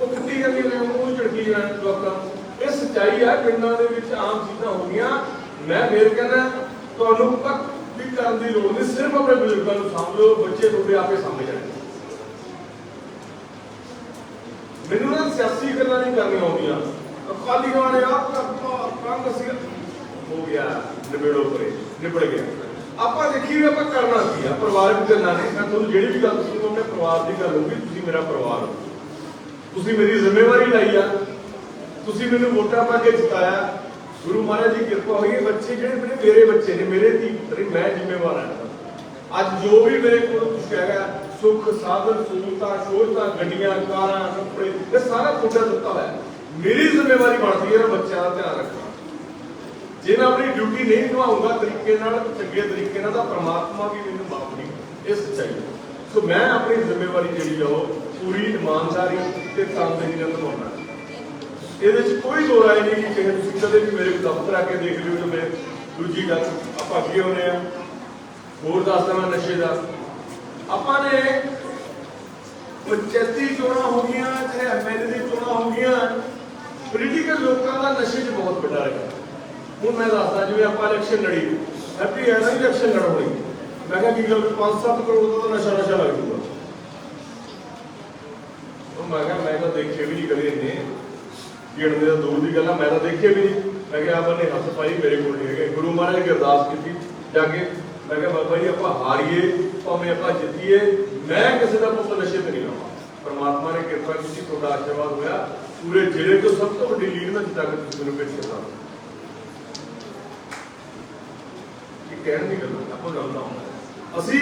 ਉਹ ਕੁੱਤੀ ਜਾਂਦੀ ਨੇ ਉਹ ਝੜਕੀ ਜਾਣ ਜਵਾਕਾਂ ਨੂੰ। ਸੱਚਾਈ ਹੈ ਪਿੰਡਾਂ ਦੇ ਵਿੱਚ ਆਮ ਚੀਜ਼ਾਂ ਹੋ ਮੈਂ ਫੇਰ ਕਹਿੰਦਾ, ਤੁਹਾਨੂੰ ਪੱਕ ਵੀ ਕਰਨ ਦੀ ਲੋੜ ਨਹੀਂ, ਸਿਰਫ ਆਪਣੇ ਬਜ਼ੁਰਗਾਂ ਨੂੰ ਸਾਂਭ ਬੱਚੇ ਤੁਹਾਡੇ ਆਪੇ ਸਮਝ ਜਾਣਗੇ। ਮੈਨੂੰ ਨਾ ਸਿਆਸੀ ਗੱਲਾਂ ਨਹੀਂ ਕਰਨੀਆਂ ਆਉਂਦੀਆਂ। ਅਕਾਲੀ ਵਾਲੇ ਆ ਕਾਂਗਰਸ ਹੋ ਗਿਆ, ਨਿਬੇੜੋ ਪਰੇ, ਨਿਬੜ ਗਿਆ। ਆਪਾਂ ਦੇਖੀ ਵੀ ਆਪਾਂ ਕਰਨਾ ਕੀ ਆ, ਪਰਿਵਾਰਕ ਗੱਲਾਂ ਨੇ। ਮੈਂ ਤੁਹਾਨੂੰ ਜਿਹੜੀ ਵੀ ਗੱਲ ਦੱਸੂਗਾ ਆਪਣੇ ਪਰਿਵਾਰ ਦੀ ਗੱਲ ਹੋਊਗੀ, ਤੁਸੀਂ ਮੇਰਾ ਪਰਿਵਾਰ ਹੋ। ਤੁਸੀਂ ਮੇਰੀ ਜ਼ਿੰਮੇਵਾਰੀ ਲਈ ਆ। ਤੁਸੀਂ ਮੈਨੂੰ ਵੋਟਾਂ ਪਾ ਕੇ ਜਿਤਾਇਆ। ਗੁਰੂ ਮਹਾਰਾਜ ਦੀ ਕਿਰਪਾ ਹੋਈ ਹੈ। ਬੱਚੇ ਜਿਹੜੇ ਮੇਰੇ ਮੇਰੇ ਬੱਚੇ ਨੇ, ਮੇਰੇ ਦੀ ਪੁੱਤਰ ਮੈਂ ਜ਼ਿੰਮੇਵਾਰ ਹਾਂ। ਅੱਜ ਜੋ ਵੀ ਮੇਰੇ ਕੋਲ ਕੁਝ ਹੈਗਾ, ਸੁੱਖ, ਸਾਧਨ, ਸਹੂਲਤਾਂ ਸ਼ੋਹਰਤਾਂ ਗੱਡੀਆਂ, ਕਾਰਾਂ, ਕੱਪੜੇ, ਇਹ ਸਾਰਾ ਤੁਹਾਡਾ ਦਿੱਤਾ ਹੋਇਆ ਮੇਰੀ ਜ਼ਿੰਮੇਵਾਰੀ ਬਣਦੀ ਹੈ, ਬੱਚਿਆਂ ਦਾ ਧਿਆਨ ਰੱਖਣਾ। ਜੇ ਮੈਂ ਆਪਣੀ ਡਿਊਟੀ ਨਹੀਂ ਨਿਭਾਉਂਗਾ ਤਰੀਕੇ ਨਾਲ, ਚੰਗੇ ਤਰੀਕੇ ਨਾਲ, ਤਾਂ ਪ੍ਰਮਾਤਮਾ ਵੀ ਮੈਨੂੰ ਮਾਫ ਨਹੀਂ ਕਰੇਗਾ। ਇਹ ਸੱਚਾਈ ਸੋ ਮੈਂ ਆਪਣੀ ਜ਼ਿੰਮੇਵਾਰੀ ਜਿਹੜੀ ਆ ਉਹ ਪੂਰੀ ਇਮਾਨਦਾਰੀ ਤੇ ਤਨਦੇਹੀ ਨਾਲ ਨਿਭਾਉਣਾ। ਇਹਦੇ ਚ ਕੋਈ ਦੋ ਰਾਏ ਨਹੀਂ ਕਿ ਚਾਹੇ ਤੁਸੀਂ ਕਦੇ ਵੀ ਮੇਰੇ ਦਫ਼ਤਰ ਆ ਕੇ ਦੇਖ ਲਿਓ ਤੇ ਮੈਂ ਦੂਜੀ ਗੱਲ ਆਪਾਂ ਅੱਗੇ ਹੋਣੇ ਆ? ਹੋਰ ਦੱਸਦਾ ਮੈਂ ਨਸ਼ੇ ਦਾ। ਆਪਾਂ ਨੇ ਪੰਚਾਇਤੀ ਚੋਣਾਂ ਹੋ ਗਈਆਂ ਚਾਹੇ ਐਮਐਲਏ ਦੀ ਚੋਣਾਂ ਹੋ ਗਈਆਂ ਪੋਲੀਟੀਕਲ ਲੋਕਾਂ ਦਾ ਨਸ਼ੇ 'ਚ ਬਹੁਤ ਵੱਡਾ ਰਿਹਾ। ਹੁਣ ਮੈਂ ਦੱਸਦਾ, ਜਿਵੇਂ ਆਪਾਂ ਇਲੈਕਸ਼ਨ ਲੜੀ ਹੈਪੀ ਐਨਾ ਇਲੈਕਸ਼ਨ ਲੜੋਣੀ ਮੈਂ ਕਿਹਾ ਕੀ ਗੱਲ 5-7 ਕਰੋੜ ਦਾ ਤਾਂ ਨਸ਼ਾ ਨਸ਼ਾ ਲੱਗ ਜੂਗਾ। ਉਹ ਮੈਂ ਕਿਹਾ, ਮੈਂ ਤਾਂ ਦੇਖੇ ਵੀ ਨਹੀਂ ਕਦੇ ਇੰਨੇ। ਗਿਣਦੇ ਦਾ ਦੂਰ ਦੀ ਗੱਲ ਆ, ਮੈਂ ਤਾਂ ਦੇਖੇ ਵੀ ਨਹੀਂ। ਮੈਂ ਕਿਹਾ ਆਪ ਨੇ ਹੱਥ ਪਾਈ, ਮੇਰੇ ਕੋਲ ਨਹੀਂ ਹੈਗੇ। ਗੁਰੂ ਮਹਾਰਾਜ ਨੇ ਅਰਦਾਸ ਕੀਤੀ, ਜਾ ਕੇ ਮੈਂ ਕਿਹਾ, ਬਾਬਾ ਜੀ, ਆਪਾਂ ਹਾਰੀਏ, ਭਾਵੇਂ ਆਪਾਂ ਜਿੱਤੀਏ, ਮੈਂ ਕਿਸੇ ਦਾ ਪੁੱਤ ਨਸ਼ੇ ਤੇ ਨਹੀਂ ਲਾਵਾਂ ਪਰਮਾਤਮਾ ਨੇ ਕਿਰਪਾ ਕੀਤੀ, ਤੁਹਾਡਾ ਆਸ਼ੀਰਵਾਦ ਹੋਇਆ। ਪੂਰੇ ਜ਼ਿਲ੍ਹੇ ਤੋਂ ਸਭ ਤੋਂ ਵੱਡੀ ਲੀਡ ਨਾਲ ਜਿੱਤਾ ਕੇ ਤੁਸੀਂ ਮੈਨੂੰ ਭੇਜ ਸਕਦਾ ਕਿ ਕਹਿਣ ਦੀ ਗੱਲ ਆਪਾਂ ਜਾਣਦਾ ਹਾਂ ਅਸੀਂ,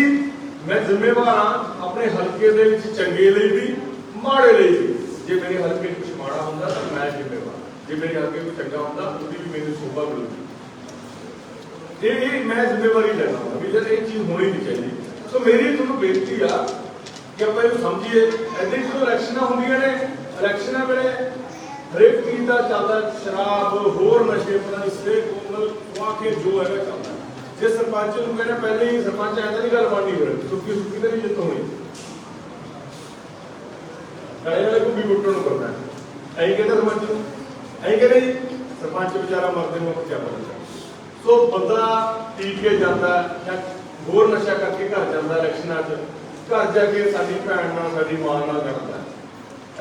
ਮੈਂ ਜ਼ਿੰਮੇਵਾਰ ਹਾਂ ਆਪਣੇ ਹਲਕੇ ਦੇ ਵਿੱਚ ਚੰਗੇ ਲਈ ਵੀ, ਮਾੜੇ ਲਈ ਵੀ। ਜੇ ਮੇਰੇ ਹਲਕੇ ਹੁੰਦਾ ਤਾਂ ਮੈਂ ਜ਼ਿੰਮੇਵਾਰ ਜੇ ਮੇਰੇ ਹਲਕੇ ਕੋਈ ਚੰਗਾ ਹੁੰਦਾ, ਉਹਦੀ ਵੀ ਮੈਨੂੰ ਸੋਭਾ ਮਿਲੂਗੀ। ਇਹ ਇਹ ਮੈਂ ਜ਼ਿੰਮੇਵਾਰੀ ਲੈਣਾ ਹੁੰਦਾ ਵੀ ਜਦ ਇਹ ਚੀਜ਼ ਹੋਣੀ ਨਹੀਂ ਚਾਹੀਦੀ। ਸੋ ਮੇਰੀ ਤੁਹਾਨੂੰ ਬੇਨਤੀ ਆ ਕਿ ਆਪਾਂ ਇਹਨੂੰ ਸਮਝੀਏ। ਐਦਾਂ ਹੀ ਜਦੋਂ ਇਲੈਕਸ਼ਨਾਂ ਹੁੰਦੀਆਂ ਨੇ, ਇਲੈਕਸ਼ਨਾਂ ਵੇਲੇ ਹਰੇਕ ਚੀਜ਼ ਦਾ ਚੱਲਦਾ, ਸ਼ਰਾਬ, ਹੋਰ ਨਸ਼ੇ, ਪਤਾ ਨਹੀਂ ਸੇ ਕੋਮਲ ਖਵਾ ਜੋ ਹੈਗਾ ਚੱਲਦਾ। ਜੇ ਸਰਪੰਚ ਨੂੰ ਕਹਿੰਦੇ, ਪਹਿਲੇ ਹੀ ਸਰਪੰਚ ਐਂਦਾ ਨਹੀਂ ਗੱਲ ਬਣਨੀ ਫਿਰ ਸੁੱਕੀ ਸੁੱਕੀ ਤੇ ਨਹੀਂ ਜਿੱਤ ਹੋਣੀ। ਨਾਲੇ ਵਾਲੇ ਕੋਈ ਵੀ ਵੋਟਰ ਨੂੰ ਕਰਨਾ ਐਂ ਕਹਿੰਦਾ ਸਰਪੰਚ ਨੂੰ ਐਂ ਕਹਿੰਦੇ ਸਰਪੰਚ ਵਿਚਾਰਾ ਮਰਦੇ ਨੂੰ ਆਪਾਂ ਕੀ ਪਤਾ ਸੋ ਬੰਦਾ ਪੀ ਕੇ ਜਾਂਦਾ ਜਾਂ ਹੋਰ ਨਸ਼ਾ ਕਰਕੇ ਘਰ ਜਾਂਦਾ ਇਲੈਕਸ਼ਨਾਂ 'ਚ, ਘਰ ਜਾ ਕੇ ਸਾਡੀ ਭੈਣ ਨਾਲ, ਸਾਡੀ ਮਾਂ ਨਾਲ ਲੜਦਾ।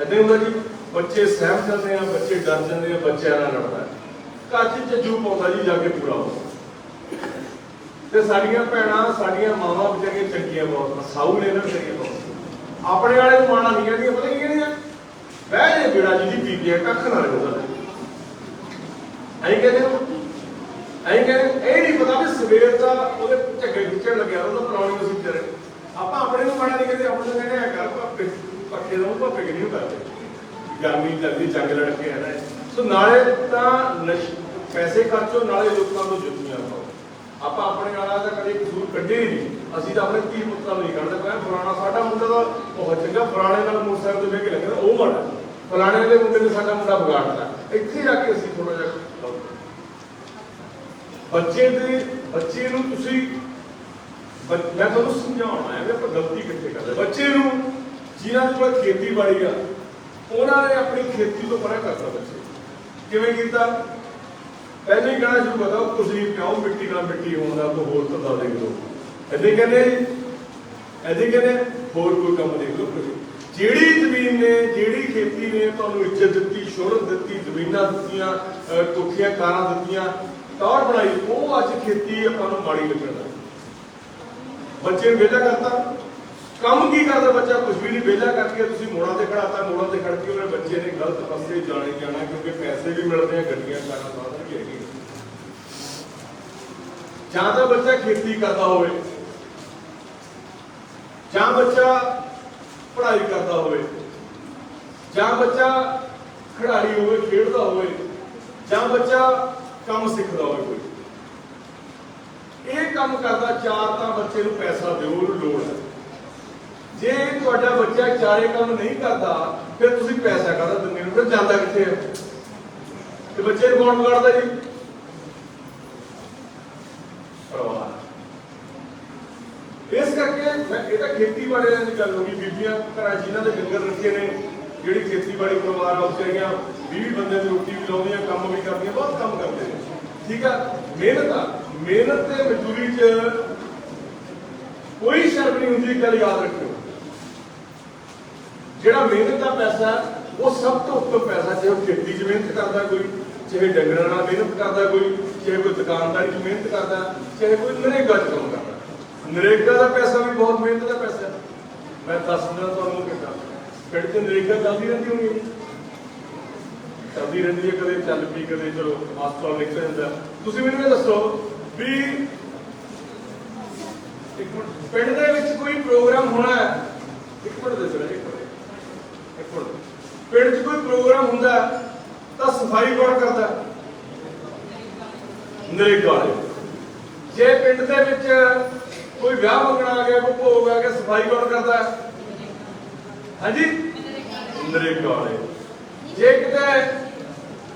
ਐਦਾਂ ਹੁੰਦਾ ਜੀ, ਬੱਚੇ ਸਹਿਮ ਜਾਂਦੇ ਆ, ਬੱਚੇ ਡਰ ਜਾਂਦੇ ਆ, ਬੱਚਿਆਂ ਨਾਲ ਲੜਦਾ ਘਰ 'ਚ ਜੱਜੂ ਪਾਉਂਦਾ ਜੀ, ਜਾ ਕੇ ਪੂਰਾ ਹੋ ਤੇ ਸਾਡੀਆਂ ਭੈਣਾਂ, ਸਾਡੀਆਂ ਮਾਵਾਂ ਵਿਚਾਰੀਆਂ ਚੰਗੀਆਂ ਬਹੁਤ, ਸਾਊ ਨੇ ਨਾ ਵਿਚਾਰੀਆਂ ਬਹੁਤ। ਆਪਣੇ ਵਾਲੇ ਨੂੰ ਮਾਣਾ ਨਹੀਂ ਕਹਿੰਦੀਆਂ, ਪਤਾ ਕੀ ਬਹਿ ਜੇ ਬਿੜਾ ਜੀ ਦੀ ਬੀਬੀਆਂ ਕੱਖ ਨਾ ਰਹੂਗਾ ਐਂ ਕਹਿੰਦੇ ਐਂ ਕਹਿੰਦੇ ਇਹ ਨਹੀਂ ਪਤਾ ਵੀ ਸਵੇਰ ਦਾ ਉਹਦੇ ਝੱਗੇ ਖਿੱਚਣ ਲੱਗਿਆ, ਉਹਦਾ ਪੁਰਾਣੀ ਅਸੀਂ ਵਿਚਾਰੇ ਆਪਾਂ ਆਪਣੇ ਨੂੰ ਮਾੜਾ ਨਹੀਂ ਕਹਿੰਦੇ, ਆਪਣੇ ਨੂੰ ਕਹਿੰਦੇ ਆ ਕਰ, ਭਾਪੇ ਪੱਕੇ ਦਾ ਭਾਪੇ ਨਹੀਂ ਕਰਦੇ ਗਰਮੀ ਲੱਗਦੀ, ਜੰਗ ਲੜ ਕੇ ਆਣਾ ਸੋ ਨਾਲੇ ਤਾਂ ਪੈਸੇ ਖਰਚੋ, ਨਾਲੇ ਲੋਕਾਂ ਤੋਂ ਜੁੱਤੀਆਂ ਪਾਓ। ਆਪਾਂ ਆਪਣੇ ਵਾਲਾ ਦਾ ਕਦੇ ਕਸੂਰ ਕੱਢੇ ਨਹੀਂ। ਅਸੀਂ ਤਾਂ ਆਪਣੇ ਧੀ ਪੁੱਤਾਂ ਨੂੰ ਨਹੀਂ ਕੱਢਦੇ ਕੋਈ ਫਲਾਣਾ ਸਾਡਾ ਮੁੰਡਾ ਤਾਂ ਬਹੁਤ ਚੰਗਾ, ਫਲਾਣੇ ਨਾਲ ਮੋਟਰਸਾਈਕਲ ਤੇ ਬਹਿ ਕੇ ਲੱਗਦਾ, ਉਹ ਮਾੜਾ ਫਲਾਣੇ ਦੇ ਮੁੰਡੇ ਨੇ ਸਾਡਾ ਮੁੰਡਾ ਵਿਗਾੜਦਾ ਇੱਥੇ ਜਾ ਕੇ ਅਸੀਂ ਥੋੜਾ ਜਿਹਾ ਬੱਚੇ ਦੇ, ਬੱਚੇ ਨੂੰ ਤੁਸੀਂ ਮੈਂ ਤੁਹਾਨੂੰ ਸਮਝਾਉਣਾ ਹੈ ਵੀ ਆਪਾਂ ਗਲਤੀ ਕਿੱਥੇ ਕਰਦੇ ਬੱਚੇ ਨੂੰ ਜਿਨ੍ਹਾਂ ਦੇ ਕੋਲ ਖੇਤੀਬਾੜੀ ਆ, ਉਹਨਾਂ ਨੇ ਆਪਣੀ ਖੇਤੀ ਤੋਂ ਪਰਾਂ ਕਰਤਾ ਬੱਚੇ। ਕਿਵੇਂ ਕੀਤਾ? ਪਹਿਲੇ ਕਹਿਣਾ ਸ਼ੁਰੂ ਕਰਦਾ ਤੁਸੀਂ ਕਿਉਂ ਮਿੱਟੀ ਨਾਲ ਮਿੱਟੀ ਹੋਣ ਦਾ ਕੋਈ ਹੋਰ ਧੰਦਾ ਦੇਖ ਲਓ। ਐਦੇ ਕਹਿੰਦੇ ਐਦੇ ਕਹਿੰਦੇ, ਹੋਰ ਕੋਈ ਕੰਮ ਦੇਖ ਲਓ ਤੁਸੀਂ। ਜਿਹੜੀ ਜ਼ਮੀਨ ਨੇ, ਜਿਹੜੀ ਖੇਤੀ ਨੇ ਤੁਹਾਨੂੰ ਇੱਜ਼ਤ ਦਿੱਤੀ, ਸ਼ੋਹਰਤ ਦਿੱਤੀ, ਜ਼ਮੀਨਾਂ ਦਿੱਤੀਆਂ ਕੋਠੀਆਂ ਕਾਰਾਂ ਦਿੱਤੀਆਂ, ਟੌਰ ਬਣਾਈ, ਉਹ ਅੱਜ ਖੇਤੀ ਆਪਾਂ ਨੂੰ ਮਾੜੀ ਲੱਗਣ ਬੱਚੇ ਨੂੰ ਕਰਤਾ। ਕੰਮ ਕੀ ਕਰਦਾ ਬੱਚਾ? ਕੁਝ ਵੀ ਨਹੀਂ, ਵਿਹਲਾ ਕਰਕੇ ਤੁਸੀਂ ਮੋੜਾਂ ਤੇ ਖੜਾਤਾ ਮੋੜਾਂ ਤੇ ਖੜ ਕੇ ਉਹਨੇ ਬੱਚੇ ਨੇ ਗਲਤ ਪਾਸੇ ਜਾਣੇ ਜਾਣਾ, ਕਿਉਂਕਿ ਪੈਸੇ ਵੀ ਮਿਲਦੇ ਆ, ਗੱਡੀਆਂ, ਕਾਰਾਂ ਸਾਧਨ ਵੀ ਹੈਗੇ ਜਾਂ ਤਾਂ ਬੱਚਾ ਖੇਤੀ ਕਰਦਾ ਹੋਵੇ, ਜਾਂ ਬੱਚਾ ਪੜ੍ਹਾਈ ਕਰਦਾ ਹੋਵੇ, ਜਾਂ ਬੱਚਾ ਖਿਡਾਰੀ ਹੋਵੇ, ਖੇਡਦਾ ਹੋਵੇ, ਜਾਂ ਬੱਚਾ ਕੰਮ ਸਿੱਖਦਾ ਹੋਵੇ ਕੋਈ। ਇਹ ਕੰਮ ਕਰਦਾ ਚਾਰ ਤਾਂ ਬੱਚੇ ਨੂੰ ਪੈਸਾ ਦਿਓ ਉਹਨੂੰ ਲੋੜ ਹੈ। ਜੇ ਤੁਹਾਡਾ ਬੱਚਾ ਚਾਰੇ ਕੰਮ ਨਹੀਂ ਕਰਦਾ, ਫਿਰ ਤੁਸੀਂ ਪੈਸਾ ਕਾਹਦਾ ਦਿੰਦੇ ਹੋ? ਫਿਰ ਜਾਂਦਾ ਕਿੱਥੇ ਹੈ? ਤੇ ਬੱਚੇ ਨੂੰ ਕੌਣ ਵਿਗਾੜਦਾ ਜੀ? ਪਰਿਵਾਰ। ਇਸ ਕਰਕੇ ਇਹ ਤਾਂ ਖੇਤੀਬਾੜੀ ਦੀ ਗੱਲ ਹੋ ਗਈ, ਬੀਬੀਆਂ ਘਰਾਂ ਜਿਨ੍ਹਾਂ ਦੇ ਡੰਗਰ ਰੱਖੇ ਨੇ, ਜਿਹੜੀ ਖੇਤੀਬਾੜੀ ਪਰਿਵਾਰ ਆ ਉਸਰੀਆਂ 20 ਬੰਦੇ ਦੀ ਰੋਟੀ ਵੀ ਲਾਉਂਦੀਆਂ ਕੰਮ ਵੀ ਕਰਦੀਆਂ ਬਹੁਤ ਕੰਮ ਕਰਦੇ ਨੇ। ਠੀਕ ਆ, ਮਿਹਨਤ ਆ, ਮਿਹਨਤ ਤੇ ਮਜ਼ਦੂਰੀ 'ਚ ਕੋਈ ਸ਼ਰਮ ਨਹੀਂ ਹੁੰਦੀ ਗੱਲ ਯਾਦ ਰੱਖਿਓ। ਜਿਹੜਾ ਮਿਹਨਤ ਦਾ ਪੈਸਾ, ਉਹ ਸਭ ਤੋਂ ਉੱਤਮ ਪੈਸਾ, ਚਾਹੇ ਉਹ ਖੇਤੀ 'ਚ ਮਿਹਨਤ ਕਰਦਾ ਕੋਈ, ਚਾਹੇ ਡੰਗਰਾਂ ਨਾਲ ਮਿਹਨਤ ਕਰਦਾ ਕੋਈ, ਚਾਹੇ ਕੋਈ ਦੁਕਾਨਦਾਰੀ 'ਚ ਮਿਹਨਤ ਕਰਦਾ, ਚਾਹੇ ਕੋਈ ਨਰੇਗਾ 'ਚ ਕੰਮ ਕਰਦਾ ਨਰੇਗਾ ਦਾ ਪੈਸਾ ਵੀ ਬਹੁਤ, ਮਿਹਨਤ ਦਾ ਪੈਸਾ। ਹੈ ਮੈਂ ਦੱਸ ਦਿੰਦਾ ਤੁਹਾਨੂੰ ਕਿੱਦਾਂ। ਪਿੰਡ 'ਚ ਨਰੇਗਾ ਚੱਲਦੀ ਰਹਿੰਦੀ ਹੋਣੀ ਚੱਲਦੀ ਰਹਿੰਦੀ ਹੈ ਕਦੇ, ਚੱਲ ਪਈ ਕਦੇ, ਚਲੋ ਆਸਟ੍ਰੋਲ ਨਿਕਲ ਜਾਂਦਾ। ਤੁਸੀਂ ਮੈਨੂੰ ਇਹ ਦੱਸੋ ਵੀ ਇੱਕ ਮਿੰਟ, ਪਿੰਡ ਦੇ ਵਿੱਚ ਕੋਈ ਪ੍ਰੋਗਰਾਮ ਹੋਣਾ ਹੈ? ਇੱਕ ਮਿੰਟ ਦੱਸੋ ਇੱਕ ਮਿੰਟ। ਇੱਕ ਮਿੰਟ। ਪਿੰਡ 'ਚ ਕੋਈ ਪ੍ਰੋਗਰਾਮ ਹੁੰਦਾ ਤਾਂ ਸਫ਼ਾਈ ਕੌਣ ਕਰਦਾ ਨਰੇਗਾ ਵਾਲੇ। ਜੇ ਪਿੰਡ ਦੇ ਵਿੱਚ ਕੋਈ ਵਿਆਹ ਮੰਗਣਾ ਆ ਗਿਆ, ਕੋਈ ਭੋਗ ਆ ਗਿਆ, ਸਫ਼ਾਈ ਕੌਣ ਕਰਦਾ? ਹੈ? ਹਾਂਜੀ? ਨਰੇਗਾ ਵਾਲੇ। ਜੇ ਕਿਤੇ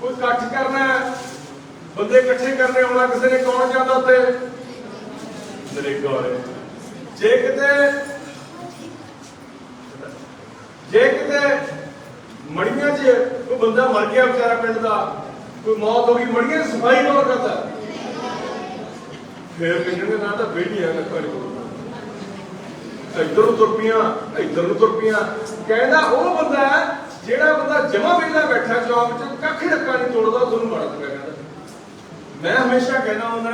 ਕੋਈ ਇਕੱਠ ਕਰਨਾ ਬੰਦੇ ਇਕੱਠੇ ਕਰਨੇ ਆਉਣਾ, ਕਿਸੇ ਨੇ ਕੌਣ ਜਾਂਦਾ ਉੱਤੇ ਨਰੇਗਾ ਵਾਲੇ। ਜੇ ਕਿਤੇ ਜੇ ਕਿਤੇ ਮੜੀਆਂ 'ਚ ਕੋਈ ਬੰਦਾ ਮਰ ਗਿਆ ਵਿਚਾਰਾ ਪਿੰਡ ਦਾ, ਕੋਈ ਮੌਤ ਹੋ ਗਈ, ਮੜੀਆਂ 'ਚ ਸਫ਼ਾਈ ਕੌਣ ਕਰਦਾ? ਫਿਰ ਪਿੰਡ ਦੇ ਤਾਂ ਬੇੜੀ ਆ ਲੱਖਾਂ ਇੱਧਰ ਨੂੰ ਤੁਰ ਪਈਆਂ ਇੱਧਰ ਨੂੰ ਤੁਰ ਪਈਆਂ। ਕਹਿੰਦਾ ਉਹ ਬੰਦਾ ਹੈ, ਜਿਹੜਾ ਬੰਦਾ ਜਮਾ ਵੇਲਾ ਬੈਠਾ ਚੌਂਕ 'ਚ ਕੱਖ ਡੱਕਾ ਨਹੀਂ ਤੋੜਦਾ ਤੁਹਾਨੂੰ ਮਾੜਾ ਲੱਗਾ ਕਹਿੰਦਾ। ਮੈਂ ਹਮੇਸ਼ਾ ਕਹਿਣਾ ਹੁੰਦਾ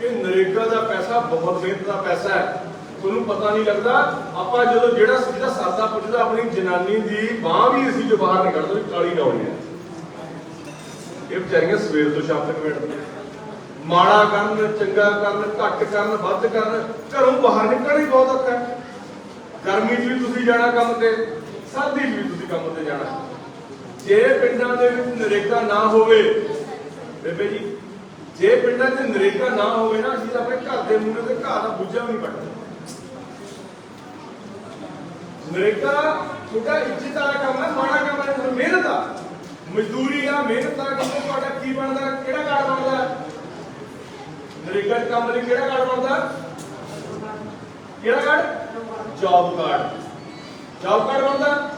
ਕਿ ਨਰੇਗਾ ਦਾ ਪੈਸਾ ਬਹੁਤ ਮਿਹਨਤ ਦਾ ਪੈਸਾ ਹੈ। ਤੁਹਾਨੂੰ ਪਤਾ ਨਹੀਂ ਲੱਗਦਾ ਆਪਾਂ ਜਦੋਂ ਜਿਹੜਾ ਜਿਹੜਾ ਸਰਦਾ ਪੁੱਛਦਾ ਆਪਣੀ ਜਨਾਨੀ ਦੀ ਬਾਹ ਵੀ ਅਸੀਂ ਜੋ ਬਾਹਰ ਨਿਕਲਦੇ ਉਹ ਕਾਲੀ ਲਾਉਣੀ ਹੈ। ਇਹ ਵਿਚਾਰੀਆਂ ਸਵੇਰ ਤੋਂ ਸ਼ਾਮ ਤੱਕ ਬੈਠਦੀਆਂ। ਮਾੜਾ ਕਰਨ, ਚੰਗਾ ਕਰਨ, ਘੱਟ ਕਰਨ, ਵੱਧ ਕਰਨ, ਘਰੋਂ ਬਾਹਰ ਨਿਕਲਣਾ ਹੀ ਬਹੁਤ ਔਖਾ ਹੈ। ਗਰਮੀ 'ਚ ਵੀ ਤੁਸੀਂ ਜਾਣਾ ਕੰਮ ਤੇ, ਸਰਦੀ 'ਚ ਵੀ ਤੁਸੀਂ ਕੰਮ ਤੇ ਜਾਣਾ। ਜੇ ਪਿੰਡਾਂ ਦੇ ਵਿੱਚ ਨਰੇਗਾ ਨਾ ਹੋਵੇ, ਬੇਬੇ ਜੀ, ਜੇ ਪਿੰਡਾਂ 'ਚ ਨਰੇਗਾ ਨਾ ਹੋਵੇ ਨਾ, ਅਸੀਂ ਆਪਣੇ ਘਰ ਦੇ ਮੂਹਰੇ ਤੇ ਘਰ ਦਾ ਬੁੱਝਾ ਵੀ ਨਹੀਂ ਪੱਟਦੇ ਨਰੇਗਾ ਤੁਹਾਡਾ ਇੱਜ਼ਤ ਵਾਲਾ ਕੰਮ ਹੈ, ਮਾੜਾ ਕੰਮ ਹੈ ਮਿਹਨਤ ਆ। ਮਜ਼ਦੂਰੀ ਆ, ਮਿਹਨਤ ਦਾ ਕਿਉਂਕਿ ਤੁਹਾਡਾ ਕੀ ਬਣਦਾ, ਕਿਹੜਾ ਕਾਰਡ ਬਣਦਾ? ਨਰੇਗਾ ਕੰਮ ਲਈ ਕਿਹੜਾ ਕਾਰਡ ਬਣਦਾ? ਕਿਹੜਾ card job card job card ਬਣਦਾ?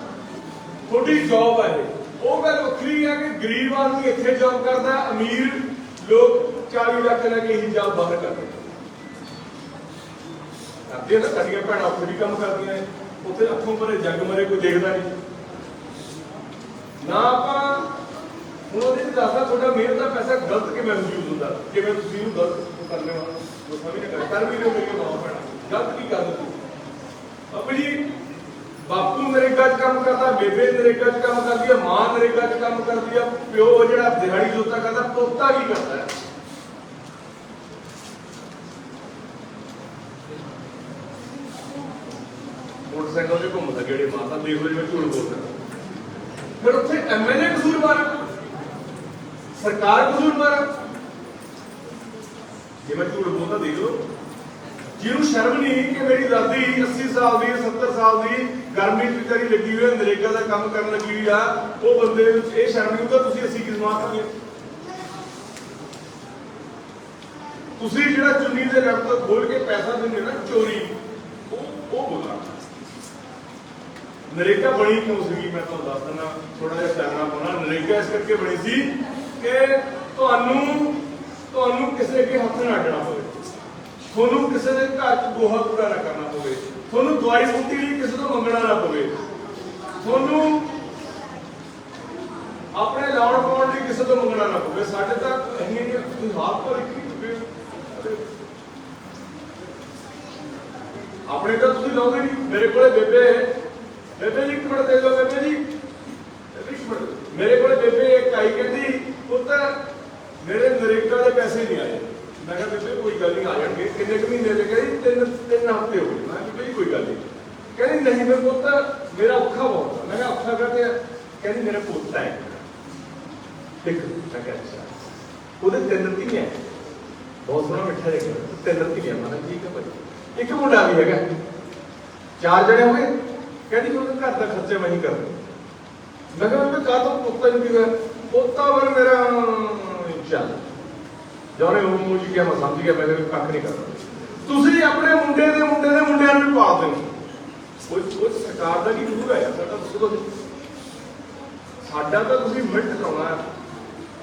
ਤੁਹਾਡੀ ਜੌਬ ਹੈ ਉਹ ਗੱਲ ਵੱਖਰੀ ਹੈ ਕਿ ਗਰੀਬ ਆਦਮੀ ਇੱਥੇ ਜੌਬ ਕਰਦਾ, ਅਮੀਰ ਲੋਕ 40 ਲੱਖ ਲੈ ਕੇ ਹੀ ਜੌਬ ਬਾਹਰ ਕਰਦੇ ਕਰਦੇ ਨਾ ਸਾਡੀਆਂ ਭੈਣਾਂ ਉੱਥੇ ਵੀ ਕੰਮ ਕਰਦੀਆਂ ਨੇ। ਉੱਥੇ ਅੱਖੋਂ ਪਰੇ ਜੱਗ ਮਰੇ ਕੋਈ ਦੇਖਦਾ ਨਹੀਂ। ਨਾ ਆਪਾਂ ਹੁਣ ਉਹਦੇ ਚ ਦੱਸਦਾ, ਤੁਹਾਡਾ ਮਿਹਨਤ ਦਾ ਪੈਸਾ ਗਲਤ ਕਿਵੇਂ ਯੂਜ਼ ਹੁੰਦਾ? ਕਿਵੇਂ ਤੁਸੀਂ ਇਹਨੂੰ ਗਲਤ ਕਰ ਲਿਓ ਜੋ ਸਮਝ ਨਹੀਂ ਕਰ ਕਰ ਵੀ ਲਿਓ ਮੇਰੀ ਮਾਂ ਭੈਣਾ ਗਲਤ ਕੀ ਕਰ ਦਿੱਤੀ ਬਾਪੂ ਜੀ ਬਾਪੂ ਨਰੇਗਾ 'ਚ ਕੰਮ ਕਰਦਾ, ਬੇਬੇ ਨਰੇਗਾ 'ਚ ਕੰਮ ਕਰਦੀ ਆ, ਮਾਂ ਨਰੇਗਾ 'ਚ ਕੰਮ ਕਰਦੀ ਆ, ਪਿਓ ਜਿਹੜਾ ਦਿਹਾੜੀ ਜੋਤਾ ਕਰਦਾ, ਪੋਤਾ ਕੀ ਕਰਦਾ ਹੈ? ਮੋਟਰਸਾਈਕਲ ਤੇ ਘੁੰਮਦਾ ਜਿਹੜੇ ਮਾਤਾ ਦੇਖ ਲਓ ਜਿਵੇਂ ਝੂਠ ਬੋਲਦਾ। ਫਿਰ ਉੱਥੇ ਐਮਐਲਏ ਕਸੂਰਵਾਰ ਆ। ਸਰਕਾਰ ਕਸੂਰਵਾਰ ਆ। ਜੇ ਮੈਂ ਝੂਠ ਬੋਲਦਾ, ਦੇਖ ਲਓ ਜਿਹਨੂੰ ਸ਼ਰਮ ਨਹੀਂ ਕਿ ਮੇਰੀ ਦਾਦੀ 80 ਸਾਲ ਦੀ 70 ਸਾਲ ਦੀ ਗਰਮੀ ਚ ਵਿਚਾਰੀ ਲੱਗੀ ਹੋਈ ਨਰੇਗਾ ਦਾ ਕੰਮ ਕਰਨ ਲੱਗੀ ਹੋਈ ਆ, ਉਹ ਬੰਦੇ ਨੂੰ ਇਹ ਸ਼ਰਮ ਨਹੀਂ ਹੁੰਦਾ ਤੁਸੀਂ ਅਸੀਂ ਕਿਸ ਮਾਤ ਕਰੀਏ ਤੁਸੀਂ ਜਿਹੜਾ ਚੁੰਨੀ ਦੇ ਰੱਬ ਤੋਂ ਖੋਲ ਕੇ ਪੈਸਾ ਦਿੰਦੇ ਹੋ ਨਾ, ਚੋਰੀ, ਉਹ ਉਹ ਬੋਲਣਾ ਨਰੇਗਾ ਬਣੀ ਕਿਉਂ ਸੀਗੀ ਮੈਂ ਤੁਹਾਨੂੰ ਦੱਸ ਦਿੰਦਾ ਥੋੜਾ ਜਿਹਾ ਚਾਨਣਾ ਪਾਉਣਾ ਨਰੇਗਾ ਇਸ ਕਰਕੇ ਬਣੀ ਸੀ ਕਿ ਤੁਹਾਨੂੰ ਤੁਹਾਨੂੰ ਕਿਸੇ ਅੱਗੇ ਹੱਥ ਨਾ ਅੱਡਣਾ ਪਵੇ। ਤੁਹਾਨੂੰ ਕਿਸੇ ਦੇ ਘਰ ਚ ਗੋਹਾ ਕੂੜਾ ਨਾ ਕਰਨਾ ਪਵੇ। ਤੁਹਾਨੂੰ ਦਵਾਈ ਬੂਟੀ ਲਈ ਕਿਸੇ ਤੋਂ ਮੰਗਣਾ ਨਾ ਪਵੇ। ਤੁਹਾਨੂੰ ਆਪਣੇ ਲਾਉਣ ਪਾਉਣ ਲਈ ਕਿਸੇ ਤੋਂ ਮੰਗਣਾ ਨਾ ਪਵੇ। ਸਾਡੇ ਤਾਂ ਇੰਨੀ ਇੰਨੀ ਤੁਸੀਂ ਹਾਲ ਪਰ ਇੱਕ ਆਪਣੇ ਤਾਂ ਤੁਸੀਂ ਲਾਉਂਦੇ ਨਹੀਂ। ਮੇਰੇ ਕੋਲੇ ਬੇਬੇ ਬੇਬੇ ਜੀ ਇੱਕ ਮਿੰਟ ਦੇ ਦਿਓ, ਬੇਬੇ ਜੀ। ਮੇਰੇ ਕੋਲੇ ਬੇਬੇ ਇੱਕ ਆਈ ਕਹਿੰਦੀ ਪੁੱਤ, ਮੇਰੇ ਨਰੇਗਾ ਦੇ ਪੈਸੇ ਨਹੀਂ ਆਏ। ਮੈਂ ਕਿਹਾ, ਬੇਬੇ, ਕੋਈ ਗੱਲ ਨਹੀਂ, ਆ ਜਾਣਗੇ। ਕਿੰਨੇ ਕੁ ਮਹੀਨੇ ਦੇ ਕਹਿੰਦੀ ਤਿੰਨ ਤਿੰਨ ਹਫ਼ਤੇ ਹੋ ਗਏ। ਮੈਂ ਕਿਹਾ, ਬੇਬੇ, ਕੋਈ ਗੱਲ ਨਹੀਂ। ਕਹਿੰਦੀ, ਨਹੀਂ ਮੇਰੇ ਪੁੱਤ, ਮੇਰਾ ਔਖਾ ਬਹੁਤ ਮੈਂ ਕਿਹਾ, ਔਖਾ ਕਰਦੇ ਕਹਿੰਦੀ, ਮੇਰਾ ਪੁੱਤ ਹੈ ਇੱਕ। ਮੈਂ ਕਿਹਾ ਅੱਛਾ ਉਹਦੇ ਤਿੰਨ ਧੀਆਂ ਬਹੁਤ ਸੋਹਣਾ ਮਿੱਠਾ ਜਿਹਾ ਤਿੰਨ ਧੀਆਂ ਮੈਂ ਠੀਕ ਹੈ ਭਾਈ। ਇੱਕ ਮੁੰਡਾ ਵੀ ਹੈਗਾ। ਚਾਰ ਜਣੇ ਹੋ ਗਏ ਕਹਿੰਦੀ ਕਿ ਉਹਦੇ ਘਰ ਦਾ ਖਰਚਾ ਮੈਂ ਹੀ ਕਰਦਾ ਮੈਂ ਕਿਹਾ ਮੈਂ ਕਾਹ ਤੋਂ ਪੁੱਤਾਂ ਨੂੰ ਕੀ ਹੋਇਆ ਪੋਤਾ ਮੇਰਾ ਚੱਲ ਜਾਣੇ ਉਹ ਮੂੰਹ ਗਿਆ ਮੈਂ ਸਮਝ ਗਿਆ, ਮੈਂ ਕੱਖ ਨਹੀਂ ਕਰਦਾ। ਤੁਸੀਂ ਆਪਣੇ ਮੁੰਡੇ ਦੇ ਮੁੰਡੇ ਦੇ ਮੁੰਡਿਆਂ ਨੂੰ ਵੀ ਦਿਓ। ਕੋਈ ਕੋਈ ਸਰਕਾਰ ਦਾ ਕੀ ਕਸੂਰ ਹੈ? ਸਾਡਾ ਦੱਸੋ ਸਾਡਾ ਤਾਂ ਤੁਸੀਂ ਮਿੰਟ ਕਰਾਉਣਾ